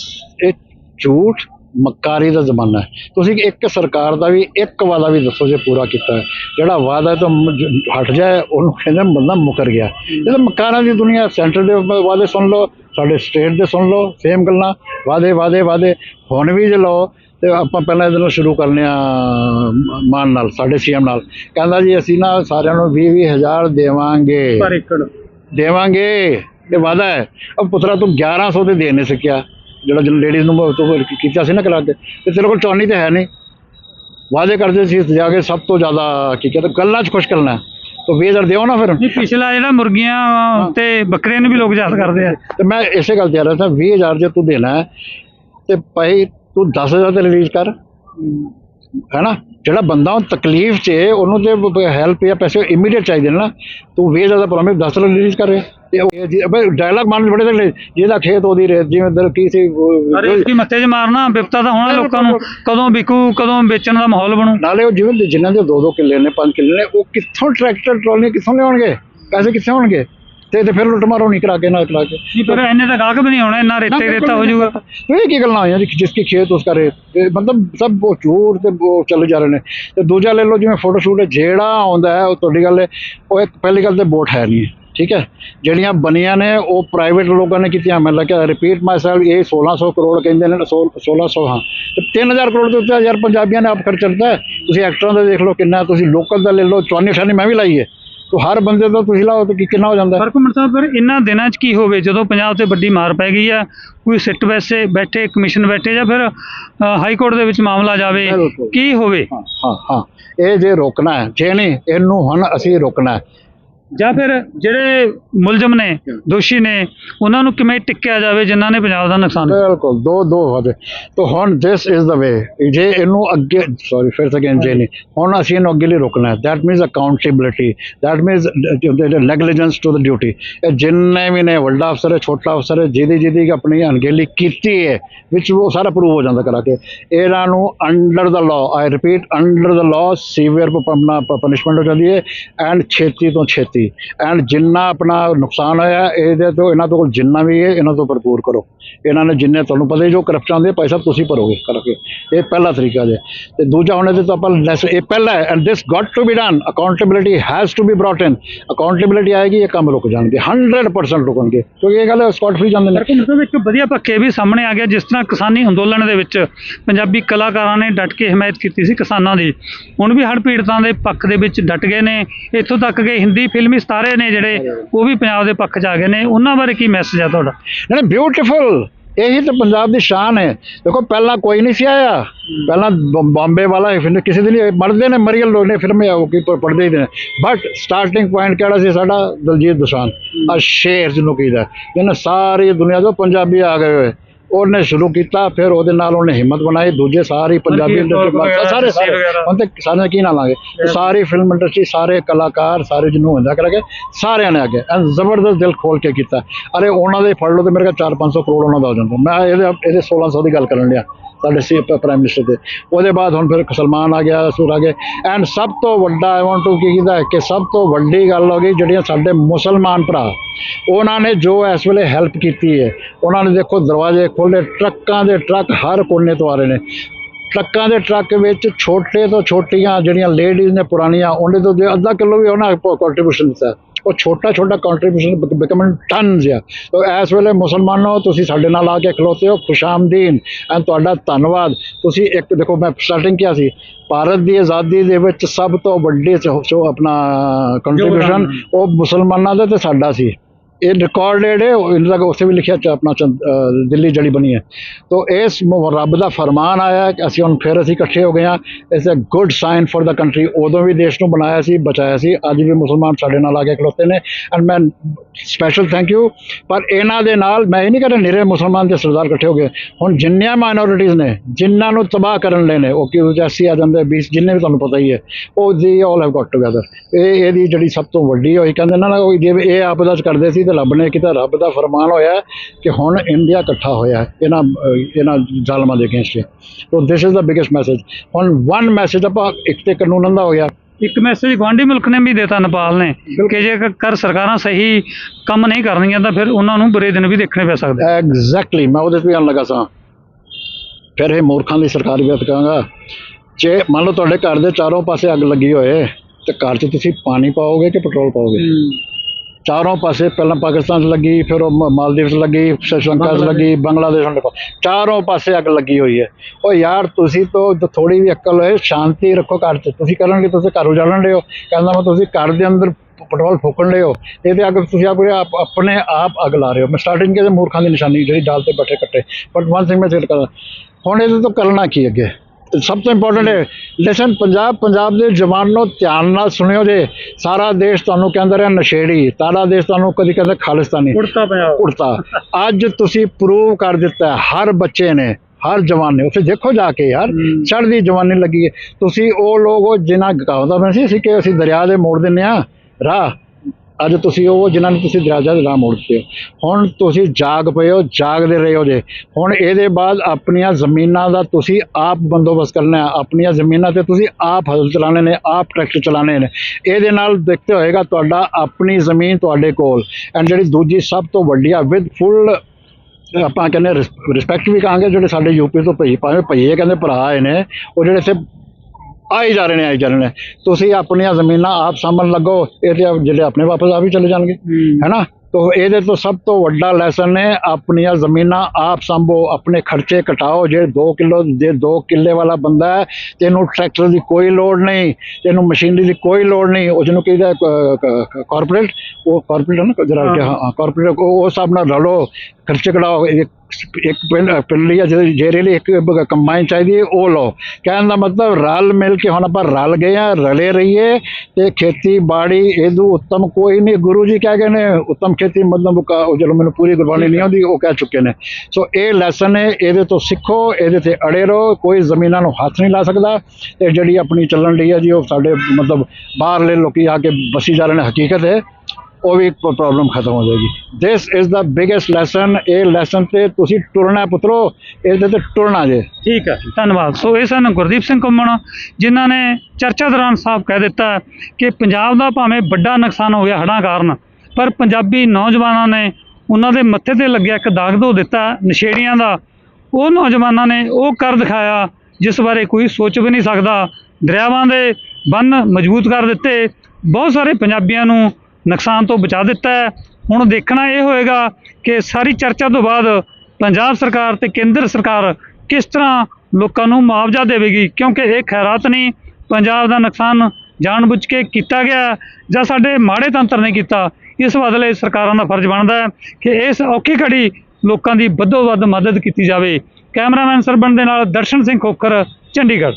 ਇਹ ਝੂਠ ਮੱਕਾਰੀ ਦਾ ਜ਼ਮਾਨਾ ਹੈ। ਤੁਸੀਂ ਇੱਕ ਸਰਕਾਰ ਦਾ ਵੀ ਇੱਕ ਵਾਦਾ ਵੀ ਦੱਸੋ ਜੇ ਪੂਰਾ ਕੀਤਾ ਹੈ। ਜਿਹੜਾ ਵਾਦਾ ਤੋਂ ਹਟ ਜਾਏ ਉਹਨੂੰ ਕਹਿੰਦੇ ਬੰਦਾ ਮੁਕਰ ਗਿਆ। ਇਹ ਮੱਕਾਰਾਂ ਦੀ ਦੁਨੀਆ ਸੈਂਟਰ ਦੇ ਵਾ- ਵਾਅਦੇ ਸੁਣ ਲਓ ਸਾਡੇ ਸਟੇਟ ਦੇ ਸੁਣ ਲਓ ਸੇਮ ਗੱਲਾਂ। ਵਾਅਦੇ ਵਾਅਦੇ ਵਾਅਦੇ। ਹੁਣ ਵੀ ਜੇ ਲਓ ਤੇ ਆਪਾਂ ਪਹਿਲਾਂ ਇਹਦੇ ਨੂੰ ਸ਼ੁਰੂ ਕਰਨੇ ਆ ਮਾਨ ਨਾਲ ਸਾਡੇ ਸੀਐਮ ਨਾਲ। ਕਹਿੰਦਾ ਜੀ ਅਸੀਂ ਨਾ ਸਾਰਿਆਂ ਨੂੰ 20 20 ਹਜ਼ਾਰ ਦੇਵਾਂਗੇ। ਪਰ ਏਕੜ। ਦੇਵਾਂਗੇ। ਇਹ ਵਾਦਾ ਹੈ। ਅਬ ਪੁੱਤਰਾ ਤੂੰ 1100 ਤੇ ਦੇ ਨਹੀਂ ਸਕਿਆ ਜਿਹੜਾ ਜਨ ਲੇਡੀਜ਼ ਨੂੰ ਤੂੰ ਕੀਤਾ ਸੀ ਨਾ ਕਰਾ ਕੇ ਤੇ ਤੇਰੇ ਕੋਲ ਚੌਨੀ ਤੇ ਹੈ ਨਹੀਂ। ਵਾਅਦੇ ਕਰਦੇ ਸੀ ਜਾ ਕੇ ਸਭ ਤੋਂ ਜ਼ਿਆਦਾ ਕੀ ਕਹਿੰਦੇ ਗੱਲਾਂ 'ਚ ਖੁਸ਼ ਕਰਨਾ। ਤਾਂ 20000 ਦਿਓ ਨਾ ਫਿਰ। ਨਹੀਂ ਪਿਛਲਾ ਜਿਹੜਾ ਮੁਰਗੀਆਂ ਤੇ ਬੱਕਰੀਆਂ ਨੂੰ ਵੀ ਲੋਕ ਯਾਦ ਕਰਦੇ ਆ। ਤੇ ਮੈਂ ਇਸੇ ਗੱਲ ਤੇ ਆ ਰਿਹਾ ਸੀ 20000 ਜੇ ਤੂੰ ਦੇਣਾ ਤੇ ਭਾਈ ਤੂੰ 10000 ਤੇ ਰਿਲੀਜ਼ ਕਰ। ਹੈਨਾ? ਜਿਹੜਾ ਬੰਦਾ ਉਹ ਤਕਲੀਫ 'ਚ ਹੈ ਉਹਨੂੰ ਤੇ ਹੈਲਪ ਜਾਂ ਪੈਸੇ ਇਮੀਡੀਏਟ ਚਾਹੀਦੇ ਨੇ ਨਾ ਤੂੰ 20000 ਦਾ ਪ੍ਰੋਮਿਸ 10 ਲੱਖ ਰਿਲੀਜ਼ ਕਰ ਰਿਹਾ। ਤੇ ਉਹ ਜੀ ਬਈ ਡਾਇਲੌਗ ਮਾਰਨ ਬੜੇ ਤਕੜੇ ਜਿਹਦਾ ਖੇਤ ਉਹਦੀ ਰੇਤ ਜਿਵੇਂ ਦਰ ਕੀ ਸੀ ਉਹ- ਅਰੇ ਇਸਕੀ ਮੱਥੇ 'ਚ ਮਾਰਨਾ ਬਿਪਤਾ ਤਾਂ ਹੋਣਾ ਲੋਕਾਂ ਨੂੰ ਕਦੋਂ ਵਿਕੂ ਕਦੋਂ ਵੇਚਣ ਦਾ ਮਾਹੌਲ ਬਣੂ। ਨਾਲੇ ਉਹ ਜਿਵੇਂ ਦੇ- ਜਿਨ੍ਹਾਂ ਦੇ 2-2 ਕਿੱਲੇ ਨੇ 5 ਕਿੱਲੇ ਨੇ ਉਹ ਕਿੱਥੋਂ ਟਰੈਕਟਰ ਟਰਾਲੀਆਂ ਕਿੱਥੋਂ ਲਿਆਉਣਗੇ? ਪੈਸੇ ਕਿੱਥੇ ਹੋਣਗੇ? ਤੇ ਤੇ ਫਿਰ ਲੁੱਟ ਮਾਰੋ ਨਹੀਂ ਕਰਾ ਕੇ ਨਾ ਕਰਾ ਕੇ ਨਹੀਂ ਪਰ ਇੰਨੇ ਤਾਂ ਗਾਹਕ ਵੀ ਨਹੀਂ ਹੋਣੇ ਇੰਨਾ ਰੇਤੇ ਰੇਤਾ ਹੋ ਜਾਊਗਾ तो ये की गल्लां ਹੋਈਆਂ ਜੀ ਜਿਸ ਕੀ ਖੇਤ ਉਸਕਾ ਰੇਤ ਤੇ ਮਤਲਬ ਸਭ ਉਹ ਝੂਠ ਤੇ ਉਹ ਚੱਲ ਜਾ ਰਹੇ ਨੇ ਤੇ ਦੂਜਾ ਲੈ ਲਓ ਜਿਵੇਂ ਫੋਟੋ ਸ਼ੂਟ ਜਿਹੜਾ ਆਉਂਦਾ ਹੈ ਉਹ ਤੁਹਾਡੀ ਗੱਲ ਹੈ ਉਹ ਇੱਕ ਪਹਿਲੀ ਗੱਲ ਤੇ ਵੋਟ ਹੈ ਨਹੀਂ ਠੀਕ ਹੈ ਜਿਹੜੀਆਂ ਬਣੀਆਂ ਨੇ ਉਹ ਪ੍ਰਾਈਵੇਟ ਲੋਕਾਂ ਨੇ ਕੀਤੀਆਂ ਮੈਂ ਲੱਗਿਆ ਰਿਪੀਟ ਮਾਈਸੈਲਫ ਇਹ 1600 ਕਰੋੜ ਕਹਿੰਦੇ ਨੇ 1600 ਹਾਂ ਤੇ 3000 ਕਰੋੜ ਦੇ ਉੱਤੇ ਯਾਰ ਪੰਜਾਬੀਆਂ ਨੇ ਆਪ ਖਰਚ ਦਿੱਤਾ ਹੈ ਤੁਸੀਂ ਐਕਟਰਾਂ ਦਾ ਦੇਖ ਲਓ ਕਿੰਨਾ ਤੁਸੀਂ ਲੋਕਲ ਦਾ ਲੈ ਲਓ ਚੌਨੀ ਠਾਨੀ ਮੈਂ ਵੀ ਲਾਈ ਹੈ ਤੋ ਹਰ ਬੰਦੇ ਦਾ ਤੁਸੀਂ ਲਾਓ ਤਾਂ ਕੀ- ਕਿੰਨਾ ਹੋ ਜਾਂਦਾ? ਪਰ ਘੁੰਮਣ ਸਾਹਿਬ ਫਿਰ ਇਹਨਾਂ ਦਿਨਾਂ 'ਚ ਕੀ ਹੋਵੇ ਜਦੋਂ ਪੰਜਾਬ ਤੇ ਵੱਡੀ ਮਾਰ ਪੈ ਗਈ ਆ ਕੋਈ ਸਿੱਟ ਵੈਸੇ ਬੈਠੇ ਕਮਿਸ਼ਨ ਬੈਠੇ ਜਾਂ ਫਿਰ ਹਾਈ ਕੋਰਟ ਦੇ ਵਿੱਚ ਮਾਮਲਾ ਜਾਵੇ ਬਿਲਕੁਲ। ਕੀ ਹੋਵੇ ਹਾਂ ਹਾਂ ਹਾਂ ਇਹ ਜੇ ਰੋਕਣਾ ਹੈ ਜੇ ਨਹੀਂ ਇਹਨੂੰ ਹੁਣ ਅਸੀਂ ਰੋਕਣਾ ਹੈ ਜਾਂ ਫਿਰ ਜਿਹੜੇ ਮੁਲਜ਼ਮ ਨੇ, ਦੋਸ਼ੀ ਨੇ, ਉਹਨਾਂ ਨੂੰ ਕਿਵੇਂ ਟਿੱਕਿਆ ਜਾਵੇ, ਜਿਨ੍ਹਾਂ ਨੇ ਪੰਜਾਬ ਦਾ ਨੁਕਸਾਨ ਬਿਲਕੁਲ, ਦੋ ਦੋ ਵਾਦੇ ਤਾਂ ਹੁਣ ਦਿਸ ਇਜ਼ ਦਾ ਵੇ ਜੇ ਇਹਨੂੰ ਅੱਗੇ ਸੌਰੀ ਫਿਰ ਸਕਿੰਨ ਜੇ ਨਹੀਂ। ਹੁਣ ਅਸੀਂ ਇਹਨੂੰ ਅੱਗੇ ਲਈ ਰੋਕਣਾ ਹੈ। That means accountability that means negligence to the duty ਇਹ ਜਿੰਨੇ ਵੀ ਨੇ, ਵੱਡਾ ਅਫਸਰ ਹੈ, ਛੋਟਾ ਅਫਸਰ ਹੈ, ਜਿਹਦੀ ਜਿਹਦੀ ਆਪਣੀ ਅਣਗਹਿਲੀ ਕੀਤੀ ਹੈ, ਵਿੱਚ ਉਹ ਸਾਰਾ ਪ੍ਰੂਵ ਹੋ ਜਾਂਦਾ ਕਰਾ ਕੇ। ਇਹਨਾਂ ਨੂੰ under the law I repeat under the law severe ਆਪਣਾ ਪਨਿਸ਼ਮੈਂਟ ਹੋ ਜਾਂਦੀ ਹੈ ਐਂਡ ਛੇਤੀ ਤੋਂ ਛੇਤੀ। ਐਂਡ ਜਿੰਨਾ ਆਪਣਾ ਨੁਕਸਾਨ ਹੋਇਆ, ਇਹਦੇ ਤੋਂ ਇਹਨਾਂ ਤੋਂ ਜਿੰਨਾ ਵੀ ਹੈ, ਇਹਨਾਂ ਤੋਂ ਭਰਪੂਰ ਕਰੋ। ਇਹਨਾਂ ਨੇ ਜਿੰਨੇ ਤੁਹਾਨੂੰ ਪਤਾ ਹੀ ਜੋ ਕਰਪਸ਼ਨ ਦੇ ਪੈਸਾ ਤੁਸੀਂ ਭਰੋਗੇ ਕਰਕੇ। ਇਹ ਪਹਿਲਾ ਤਰੀਕਾ ਜੇ। ਤੇ ਦੂਜਾ ਹੁਣ ਇਹਦੇ ਤੋਂ ਆਪਾਂ ਲੈਸ ਇਹ ਪਹਿਲਾ ਹੈ and this got to be done accountability has to be brought in accountability ਆਏਗੀ, ਇਹ ਕੰਮ ਰੁਕ ਜਾਣਗੇ 100% ਰੁਕਣਗੇ। ਕਿਉਂਕਿ ਇਹ ਗੱਲ ਸਕਾਟ ਫ੍ਰੀ ਜਾਂਦੇ ਨੇ। ਪਰ ਇੱਕ ਵਧੀਆ ਪੱਖੇ ਵੀ ਸਾਹਮਣੇ ਆ ਗਿਆ ਜਿਸ ਤਰ੍ਹਾਂ ਕਿਸਾਨੀ ਅੰਦੋਲਨ ਦੇ ਵਿੱਚ ਪੰਜਾਬੀ ਕਲਾਕਾਰਾਂ ਨੇ ਡਟ ਕੇ ਹਮਾਇਤ ਕੀਤੀ ਸੀ ਕਿਸਾਨਾਂ ਦੀ। ਹੁਣ ਵੀ ਹੜ੍ਹ ਪੀੜਤਾਂ ਦੇ ਪੱਖ ਦੇ ਵਿੱਚ ਡਟ ਗਏ ਨੇ। ਇੱਥੋਂ ਤੱਕ ਕਿ ਹਿੰਦੀ ਫਿਲਮ ਸਿਤਾਰੇ ਨੇ ਜਿਹੜੇ ਉਹ ਵੀ ਪੰਜਾਬ ਦੇ ਪੱਖ 'ਚ ਆ ਗਏ ਨੇ। ਉਹਨਾਂ ਬਾਰੇ ਕੀ ਮੈਸੇਜ ਆ ਤੁਹਾਡਾ? ਨਹੀਂ ਬਿਊਟੀਫੁਲ ਇਹੀ ਤਾਂ ਪੰਜਾਬ ਦੀ ਸ਼ਾਨ ਹੈ। ਦੇਖੋ ਪਹਿਲਾਂ ਕੋਈ ਨਹੀਂ ਸੀ ਆਇਆ। ਪਹਿਲਾਂ ਬੰਬੇ ਵਾਲਾ ਇਹ ਫਿਰ ਕਿਸੇ ਦਿਨ ਮਰਦੇ ਨੇ ਮਰੀਅਲ ਲੋਕ ਨੇ ਫਿਲਮੇ ਆਉ ਕਿ ਪ- ਪੜ੍ਹਦੇ ਹੀ ਨੇ। ਬਟ ਸਟਾਰਟਿੰਗ ਪੁਆਇੰਟ ਕਿਹੜਾ ਸੀ ਸਾਡਾ? ਦਲਜੀਤ ਦੋਸਾਂਝ। ਆ ਸ਼ੇਰ ਜਿਹਨੂੰ ਕਹੀਦਾ। ਜਿਹਨੇ ਸਾਰੀ ਦੁਨੀਆ ਤੋਂ ਪੰਜਾਬੀ ਆ ਗਏ ਹੋਏ। ਉਹਨੇ ਸ਼ੁਰੂ ਕੀਤਾ ਫਿਰ ਉਹਦੇ ਨਾਲ ਉਹਨੇ ਹਿੰਮਤ ਬਣਾਈ ਦੂਜੇ ਸਾਰੀ ਪੰਜਾਬੀ ਇੰਡਸਟਰੀ ਸਾਰੇ ਸਾਰੇ। ਹੁਣ ਤੇ ਸਾਰੇ ਕੀ ਨਾ ਲਾਂਗੇ ਸਾਰੀ ਫਿਲਮ ਇੰਡਸਟਰੀ ਸਾਰੇ ਕਲਾਕਾਰ ਸਾਰੇ ਜਿਹਨੂੰ ਹੁੰਦਾ ਕਰਕੇ ਸਾਰਿਆਂ ਨੇ ਅੱਗੇ ਜ਼ਬਰਦਸਤ ਦਿਲ ਖੋਲ ਕੇ ਕੀਤਾ। ਅਰੇ ਉਹਨਾਂ ਦੇ ਫੜ ਲਓ ਤੇ ਮੇਰੇ ਕੋਲ 4-500 ਕਰੋੜ ਉਹਨਾਂ ਦਾ ਹੋ ਜਾਂਦਾ। ਮੈਂ ਇਹਦੇ ਇਹਦੇ 1600 ਦੀ ਗੱਲ ਕਰਨ ਲਿਆ ਸਾਡੇ ਸੀ ਪ੍ਰਾਈਮ ਮਿਨਿਸਟਰ ਦੇ। ਉਹਦੇ ਬਾਅਦ ਹੁਣ ਫਿਰ ਸਲਮਾਨ ਆ ਗਿਆ ਸੂਰ ਆ ਗਏ ਐਂਡ ਸਭ ਤੋਂ ਵੱਡਾ ਆਈ ਵਾਂਟ ਟੂ ਕੀ ਕੀਤਾ ਕਿ ਸਭ ਤੋਂ ਵੱਡੀ ਗੱਲ ਹੋ ਗਈ, ਜਿਹੜੀਆਂ ਸਾਡੇ ਮੁਸਲਮਾਨ ਭਰਾ, ਉਹਨਾਂ ਨੇ ਜੋ ਇਸ ਵੇਲੇ ਹੈਲਪ ਕੀਤੀ ਹੈ, ਉਹਨਾਂ ਨੇ ਦੇਖੋ ਦਰਵਾਜ਼ੇ ਖੋਲੇ ਟਰੱਕਾਂ ਦੇ ਟਰੱਕ ਹਰ ਕੋਨੇ ਤੋਂ ਆ ਰਹੇ ਨੇ। ਟਰੱਕਾਂ ਦੇ ਟਰੱਕ ਵਿੱਚ ਛੋਟੇ ਤੋਂ ਛੋਟੀਆਂ ਜਿਹੜੀਆਂ ਲੇਡੀਜ਼ ਨੇ ਪੁਰਾਣੀਆਂ, ਉਹਨੇ ਤੋਂ ਅੱਧਾ ਕਿਲੋ ਵੀ ਉਹਨਾਂ ਕੰਟਰੀਬਿਊਸ਼ਨ ਦਿੱਤਾ। ਉਹ ਛੋਟਾ ਛੋਟਾ ਕੰਟਰੀਬਿਊਸ਼ਨ ਬਿਕਮ ਟਨਸ ਆ। ਤੋ ਇਸ ਵੇਲੇ ਮੁਸਲਮਾਨੋ ਤੁਸੀਂ ਸਾਡੇ ਨਾਲ ਆ ਕੇ ਖਲੋਤੇ ਹੋ। ਖੁਸ਼ਾਮਦੀਨ ਐਂਡ ਤੁਹਾਡਾ ਧੰਨਵਾਦ। ਤੁਸੀਂ ਇੱਕ ਦੇਖੋ ਮੈਂ ਸਟਾਰਟਿੰਗ ਕਿਹਾ ਸੀ ਭਾਰਤ ਦੀ ਆਜ਼ਾਦੀ ਦੇ ਵਿੱਚ ਸਭ ਤੋਂ ਵੱਡੀ ਜੋ ਆਪਣਾ ਕੰਟਰੀਬਿਊਸ਼ਨ ਉਹ ਮੁਸਲਮਾਨਾਂ ਦਾ ਤੇ ਸਾਡਾ ਸੀ। ਇਹ ਰਿਕਾਰਡਡ ਹੈ ਇਹਨਾਂ ਦਾ ਉੱਥੇ ਵੀ ਲਿਖਿਆ ਚ ਆਪਣਾ ਚੰਦ- ਦਿੱਲੀ ਜੜੀ ਬਣੀ ਹੈ। ਤੋ ਇਸ ਰੱਬ ਦਾ ਫਰਮਾਨ ਆਇਆ ਕਿ ਅਸੀਂ ਹੁਣ ਫਿਰ ਅਸੀਂ ਇਕੱਠੇ ਹੋ ਗਏ ਹਾਂ। Is a good sign for the country ਉਦੋਂ ਵੀ ਦੇਸ਼ ਨੂੰ ਬਣਾਇਆ ਸੀ, ਬਚਾਇਆ ਸੀ। ਅੱਜ ਵੀ ਮੁਸਲਮਾਨ ਸਾਡੇ ਨਾਲ ਆ ਕੇ ਖਲੋਤੇ ਨੇ। ਐਂਡ ਮੈਂ ਸਪੈਸ਼ਲ ਥੈਂਕ ਯੂ ਪਰ ਇਹਨਾਂ ਦੇ ਨਾਲ ਮੈਂ ਇਹ ਨਹੀਂ ਕਹਿੰਦਾ ਨਿਰੇ ਮੁਸਲਮਾਨ ਦੇ ਸਰਦਾਰ ਇਕੱਠੇ ਹੋ ਗਏ। ਹੁਣ ਜਿੰਨੀਆਂ ਮਾਈਨੋਰਿਟੀਜ਼ ਨੇ ਜਿਨ੍ਹਾਂ ਨੂੰ ਤਬਾਹ ਕਰਨ ਲਈ ਨੇ, ਉਹ ਕਿ ਜੈਸੀ ਆ ਜਾਂਦੇ 20 ਜਿੰਨੇ ਵੀ ਤੁਹਾਨੂੰ ਪਤਾ ਹੀ ਹੈ, ਉਹ ਦੀ ਆਲ ਹੈਵ ਗਾਟ ਟੁਗੇਦਰ ਇਹ, ਇਹਦੀ ਜਿਹੜੀ ਸਭ ਤੋਂ ਵੱਡੀ ਹੋਈ, ਕਹਿੰਦੇ ਨਾ ਨਾ ਉਹ ਜੇ ਇਹ ਆਪਦਾ ਚ ਕਰਦੇ ਸੀ ਤੇ ਰੱਬ ਨੇ ਕੀਤਾ ਰੱਬ ਦਾ ਫਰਮਾਨ ਹੋਇਆ ਕਿ ਹੁਣ ਇੰਡੀਆ ਇਕੱਠਾ ਹੋਇਆ ਇਹਨਾਂ ਇਹਨਾਂ ਜ਼ਾਲਮਾਂ ਦੇ against so this is the biggest message ਹੁਣ ਵਨ ਮੈਸੇਜ ਆਪਾਂ ਇੱਕ ਤੇ ਕਾਨੂੰਨ ਦਾ ਹੋ ਗਿਆ। ਇੱਕ ਮੈਸੇਜ ਗਵਾਂਢੀ ਮੁਲਕ ਨੇ ਵੀ ਦਿੱਤਾ ਨੇਪਾਲ ਨੇ ਕਿ ਜੇਕਰ ਸਰਕਾਰਾਂ ਸਹੀ ਕੰਮ ਨਹੀਂ ਕਰਨਗੀਆਂ ਤਾਂ ਫਿਰ ਉਹਨਾਂ ਨੂੰ ਬੁਰੇ ਦਿਨ ਵੀ ਦੇਖਣੇ ਪੈ ਸਕਦੇ। ਐਗਜ਼ੈਕਟਲੀ ਮੈਂ ਉਹਦੇ ਤੇ ਵੀ ਆਉਣ ਲੱਗਾ ਸਾਂ। ਫਿਰ ਇਹ ਮੂਰਖਾਂ ਦੀ ਸਰਕਾਰ ਵੀ ਕਹਾਂਗਾ ਜੇ ਮੰਨ ਲਓ ਤੁਹਾਡੇ ਘਰ ਦੇ ਚਾਰੋਂ ਪਾਸੇ ਅੱਗ ਲੱਗੀ ਹੋਏ ਤੇ ਘਰ 'ਚ ਤੁਸੀਂ ਪਾਣੀ ਪਾਓਗੇ ਕਿ ਪੈਟਰੋਲ ਪਾਓਗੇ? ਚਾਰੋਂ ਪਾਸੇ ਪਹਿਲਾਂ ਪਾਕਿਸਤਾਨ 'ਚ ਲੱਗੀ ਫਿਰ ਉਹ ਮ- ਮਾਲਦੀਵ 'ਚ ਲੱਗੀ ਸ਼੍ਰੀਲੰਕਾ 'ਚ ਲੱਗੀ ਬੰਗਲਾਦੇਸ਼ ਲੱਗੀ। ਚਾਰੋਂ ਪਾਸੇ ਅੱਗ ਲੱਗੀ ਹੋਈ ਹੈ। ਉਹ ਯਾਰ ਤੁਸੀਂ ਤੋਂ ਥੋੜੀ ਵੀ ਅਕਲ ਹੋਏ ਸ਼ਾਂਤੀ ਰੱਖੋ ਘਰ 'ਚ। ਤੁਸੀਂ ਕਰਨਗੇ ਤੁਸੀਂ ਘਰ ਉਜਾੜਨ ਰਹੇ ਹੋ। ਕਹਿੰਦਾ ਮੈਂ ਤੁਸੀਂ ਘਰ ਦੇ ਅੰਦਰ ਪੈਟਰੋਲ ਫੂਕਣ ਰਹੇ ਹੋ। ਇਹਦੇ ਅੱਗ ਤੁਸੀਂ ਆਪਣੇ ਆਪ ਆਪਣੇ ਆਪ ਅੱਗ ਲਾ ਰਹੇ ਹੋ। ਮੈਂ ਸਟਾਰਟਿੰਗ ਕਿਤੇ ਮੂਰਖਾਂ ਦੀ ਨਿਸ਼ਾਨੀ ਜਿਹੜੀ ਡਾਲ ਤੇ ਬੈਠੇ ਕੱਟੇ। ਬਟ ਵਨ ਥਿੰਗ ਮੈਂ ਸਿਰ ਕਰਾਂ। ਹੁਣ ਇਹਦੇ ਤੋਂ ਕਰਨਾ ਕੀ ਅੱਗੇ? ਸਭ ਤੋਂ ਇੰਪੋਰਟੈਂਟ ਹੈ ਲੈਸਨ ਪੰਜਾਬ ਪੰਜਾਬ ਦੇ ਜਵਾਨ ਨੂੰ ਧਿਆਨ ਨਾਲ ਸੁਣਿਓ ਜੇ। ਸਾਰਾ ਦੇਸ਼ ਤੁਹਾਨੂੰ ਕਹਿੰਦਾ ਰਿਹਾ ਨਸ਼ੇੜੀ ਸਾਰਾ ਦੇਸ਼ ਤੁਹਾਨੂੰ ਕਦੀ ਕਹਿੰਦਾ ਖਾਲਿਸਤਾਨੀ। ਉੜਤਾ ਪੰਜਾਬ ਉੜਤਾ। ਅੱਜ ਤੁਸੀਂ ਪ੍ਰੂਵ ਕਰ ਦਿੱਤਾ ਹਰ ਬੱਚੇ ਨੇ ਹਰ ਜਵਾਨ ਨੇ। ਉੱਥੇ ਦੇਖੋ ਜਾ ਕੇ ਯਾਰ। ਚੜ੍ਹਦੀ ਜਵਾਨੀ ਲੱਗੀ ਹੈ। ਤੁਸੀਂ ਉਹ ਲੋਕ ਹੋ ਜਿਨ੍ਹਾਂ ਕਹਾਉਂਦਾ ਮੈਂ ਸੀ ਅਸੀਂ ਕਿ ਅਸੀਂ ਦਰਿਆ ਦੇ ਮੋੜ ਦਿੰਨੇ ਆ ਰਾਹ। ਅੱਜ ਤੁਸੀਂ ਉਹ ਜਿਨ੍ਹਾਂ ਨੂੰ ਤੁਸੀਂ ਦਰਿਆ ਦੇ ਰਾਹ ਮੋੜ ਦਿੱਤੇ ਹੋ। ਹੁਣ ਤੁਸੀਂ ਜਾਗ ਪਏ ਹੋ, ਜਾਗਦੇ ਰਹੇ ਹੋ ਜੇ। ਹੁਣ ਇਹਦੇ ਬਾਅਦ ਆਪਣੀਆਂ ਜ਼ਮੀਨਾਂ ਦਾ ਤੁਸੀਂ ਆਪ ਬੰਦੋਬਸਤ ਕਰਨਾ ਹੈ। ਆਪਣੀਆਂ ਜ਼ਮੀਨਾਂ ਤੇ ਤੁਸੀਂ ਆਪ ਹਲ ਚਲਾਣੇ ਨੇ, ਆਪ ਟਰੈਕਟਰ ਚਲਾਣੇ ਨੇ। ਇਹਦੇ ਨਾਲ ਦੇਖਤੇ ਹੋਏਗਾ ਤੁਹਾਡਾ ਆਪਣੀ ਜ਼ਮੀਨ ਤੁਹਾਡੇ ਕੋਲ। ਐਂਡ ਜਿਹੜੀ ਦੂਜੀ ਸਭ ਤੋਂ ਵੱਡੀ ਆ ਵਿਦ ਫੁੱਲ ਆਪਾਂ ਕਹਿੰਦੇ ਰਿਸਪੈਕਟ ਵੀ ਕਹਾਂਗੇ, ਜਿਹੜੇ ਸਾਡੇ ਯੂਪੀ ਤੋਂ ਭਈ ਭਾਵੇਂ ਭਈਏ ਕਹਿੰਦੇ ਭਰਾ ਆਏ ਨੇ, ਉਹ ਜਿਹੜੇ ਇੱਥੇ ਆਈ ਜਾ ਰਹੇ ਨੇ ਆਈ ਜਾ ਰਹੇ ਨੇ। ਤੁਸੀਂ ਆਪਣੀਆਂ ਜ਼ਮੀਨਾਂ ਆਪ ਸਾਂਭਣ ਲੱਗੋ ਇਹ ਤੇ ਜਿਹੜੇ ਆਪਣੇ ਵਾਪਸ ਆ ਵੀ ਚਲੇ ਜਾਣਗੇ ਹੈਨਾ? ਤੋ ਇਹਦੇ ਤੋਂ ਸਭ ਤੋਂ ਵੱਡਾ ਲੈਸਨ ਹੈ ਆਪਣੀਆਂ ਜ਼ਮੀਨਾਂ ਆਪ ਸੰਭੋ ਆਪਣੇ ਖਰਚੇ ਘਟਾਓ। ਜੇ 2 ਕਿਲੋ ਜੇ 2 ਕਿੱਲੇ ਵਾਲਾ ਬੰਦਾ ਹੈ ਤੈਨੂੰ ਟਰੈਕਟਰ ਦੀ ਕੋਈ ਲੋੜ ਨਹੀਂ ਤੈਨੂੰ ਮਸ਼ੀਨਰੀ ਦੀ ਕੋਈ ਲੋੜ ਨਹੀਂ। ਉਹ ਜਿਹਨੂੰ ਕਹਿੰਦਾ ਕਾਰਪੋਰੇਟ ਉਹ ਕਾਰਪੋਰੇਟ ਨਾ ਹਾਂ। ਕਾਰਪੋਰੇਟ ਉਹ ਸਭ ਨਾਲ ਰਲੋ। ਖਰਚੇ ਘਟਾਓ ਇੱਕ ਇੱਕ ਪਿੰਡ ਪਿੰਡ ਲਈ ਜਿਹੜੇ ਜਿਹੜੇ ਲਈ ਇੱਕ ਕੰਬਾਈਨ ਚਾਹੀਦੀ ਹੈ ਉਹ ਲਓ। ਕਹਿਣ ਦਾ ਮਤਲਬ ਰਲ ਮਿਲ ਕੇ ਹੁਣ ਆਪਾਂ ਰਲ ਗਏ ਆ, ਰਲੇ ਰਹੀਏ ਤੇ ਖੇਤੀਬਾੜੀ ਇਹਦੂ ਉੱਤਮ ਕੋਈ ਨਹੀਂ। ਗੁਰੂ ਜੀ ਕਹਿ ਗਏ ਨੇ, ਉੱਤਮ ਖੇਤੀ ਮਤਲਬ ਕਾ- ਉਹ ਚਲੋ ਮੈਨੂੰ ਪੂਰੀ ਗੁਰਬਾਣੀ ਨਹੀਂ ਆਉਂਦੀ, ਉਹ ਕਹਿ ਚੁੱਕੇ ਨੇ। ਸੋ ਇਹ ਲੈਸਨ ਹੈ ਇਹਦੇ ਤੋਂ ਸਿੱਖੋ, ਇਹਦੇ ਤੇ ਅੜੇ ਰਹੋ, ਕੋਈ ਜ਼ਮੀਨਾਂ ਨੂੰ ਹੱਥ ਨਹੀਂ ਲਾ ਸਕਦਾ। ਤੇ ਜਿਹੜੀ ਆਪਣੀ ਚੱਲਣ ਰਹੀ ਹੈ ਜੀ, ਉਹ ਸਾਡੇ ਮਤਲਬ ਬਾਹਰਲੇ ਲੋਕੀ ਆ ਕੇ ਬਸੀ ਜਾ ਰਹੇ ਨੇ, ਹਕੀਕਤ ਹੈ ਉਹ ਵੀ ਪ੍ਰੋਬਲਮ ਖਤਮ ਹੋ ਜਾਏਗੀ। This is the biggest lesson ਇਹ ਲੈਸਨ ਤੇ ਤੁਸੀਂ ਟੁਰਨਾ ਪੁੱਤਰੋ। ਇਹਦੇ ਤੇ ਟੁਰਨਾ ਜੇ। ਠੀਕ ਹੈ। ਧੰਨਵਾਦ। ਸੋ ਇਹ ਸਨ ਗੁਰਦੀਪ ਸਿੰਘ ਘੁੰਮਣ, ਜਿਨ੍ਹਾਂ ਨੇ ਚਰਚਾ ਦੌਰਾਨ ਸਾਫ਼ ਕਹਿ ਦਿੱਤਾ ਕਿ ਪੰਜਾਬ ਦਾ ਭਾਵੇਂ ਵੱਡਾ ਨੁਕਸਾਨ ਹੋ ਗਿਆ ਹੜ੍ਹਾਂ ਕਾਰਨ, ਪਰ ਪੰਜਾਬੀ ਨੌਜਵਾਨਾਂ ਨੇ ਉਹਨਾਂ ਦੇ ਮੱਥੇ ਤੇ ਲੱਗਿਆ ਇੱਕ ਦਾਗ ਧੋ ਦਿੱਤਾ ਨਸ਼ੇੜੀਆਂ ਦਾ। ਉਹ ਨੌਜਵਾਨਾਂ ਨੇ ਉਹ ਕਰ ਦਿਖਾਇਆ, ਜਿਸ ਬਾਰੇ ਕੋਈ ਸੋਚ ਵੀ ਨਹੀਂ ਸਕਦਾ। ਦਰਿਆਵਾਂ ਦੇ ਬੰਨ ਮਜ਼ਬੂਤ ਕਰ ਦਿੱਤੇ। ਬਹੁਤ ਸਾਰੇ ਪੰਜਾਬੀਆਂ ਨੂੰ ਨੁਕਸਾਨ ਤੋਂ ਬਚਾ ਦਿੱਤਾ ਹੈ। ਹੁਣ ਦੇਖਣਾ ਇਹ ਹੋਏਗਾ ਕਿ ਸਾਰੀ ਚਰਚਾ ਤੋਂ ਬਾਅਦ ਪੰਜਾਬ ਸਰਕਾਰ ਤੇ ਕੇਂਦਰ ਸਰਕਾਰ ਕਿਸ ਤਰ੍ਹਾਂ ਲੋਕਾਂ ਨੂੰ ਮੁਆਵਜ਼ਾ ਦੇਵੇਗੀ, ਕਿਉਂਕਿ ਇਹ ਖੈਰਾਤ ਨਹੀਂ, ਪੰਜਾਬ ਦਾ ਨੁਕਸਾਨ ਜਾਣਬੁੱਝ ਕੇ ਕੀਤਾ ਗਿਆ ਜਾਂ ਸਾਡੇ ਮਾੜੇ ਤੰਤਰ ਨੇ ਕੀਤਾ, ਇਸ ਬਦਲੇ ਸਰਕਾਰਾਂ ਦਾ ਫਰਜ਼ ਬਣਦਾ ਹੈ ਕਿ ਇਸ ਔਖੀ ਘੜੀ ਲੋਕਾਂ ਦੀ ਵੱਧੋ ਵੱਧ ਮਦਦ ਕੀਤੀ ਜਾਵੇ। ਕੈਮਰਾਮੈਨ ਸਰਬਣ ਦੇ ਨਾਲ ਦਰਸ਼ਨ ਸਿੰਘ ਖੋਖਰ, ਚੰਡੀਗੜ੍ਹ।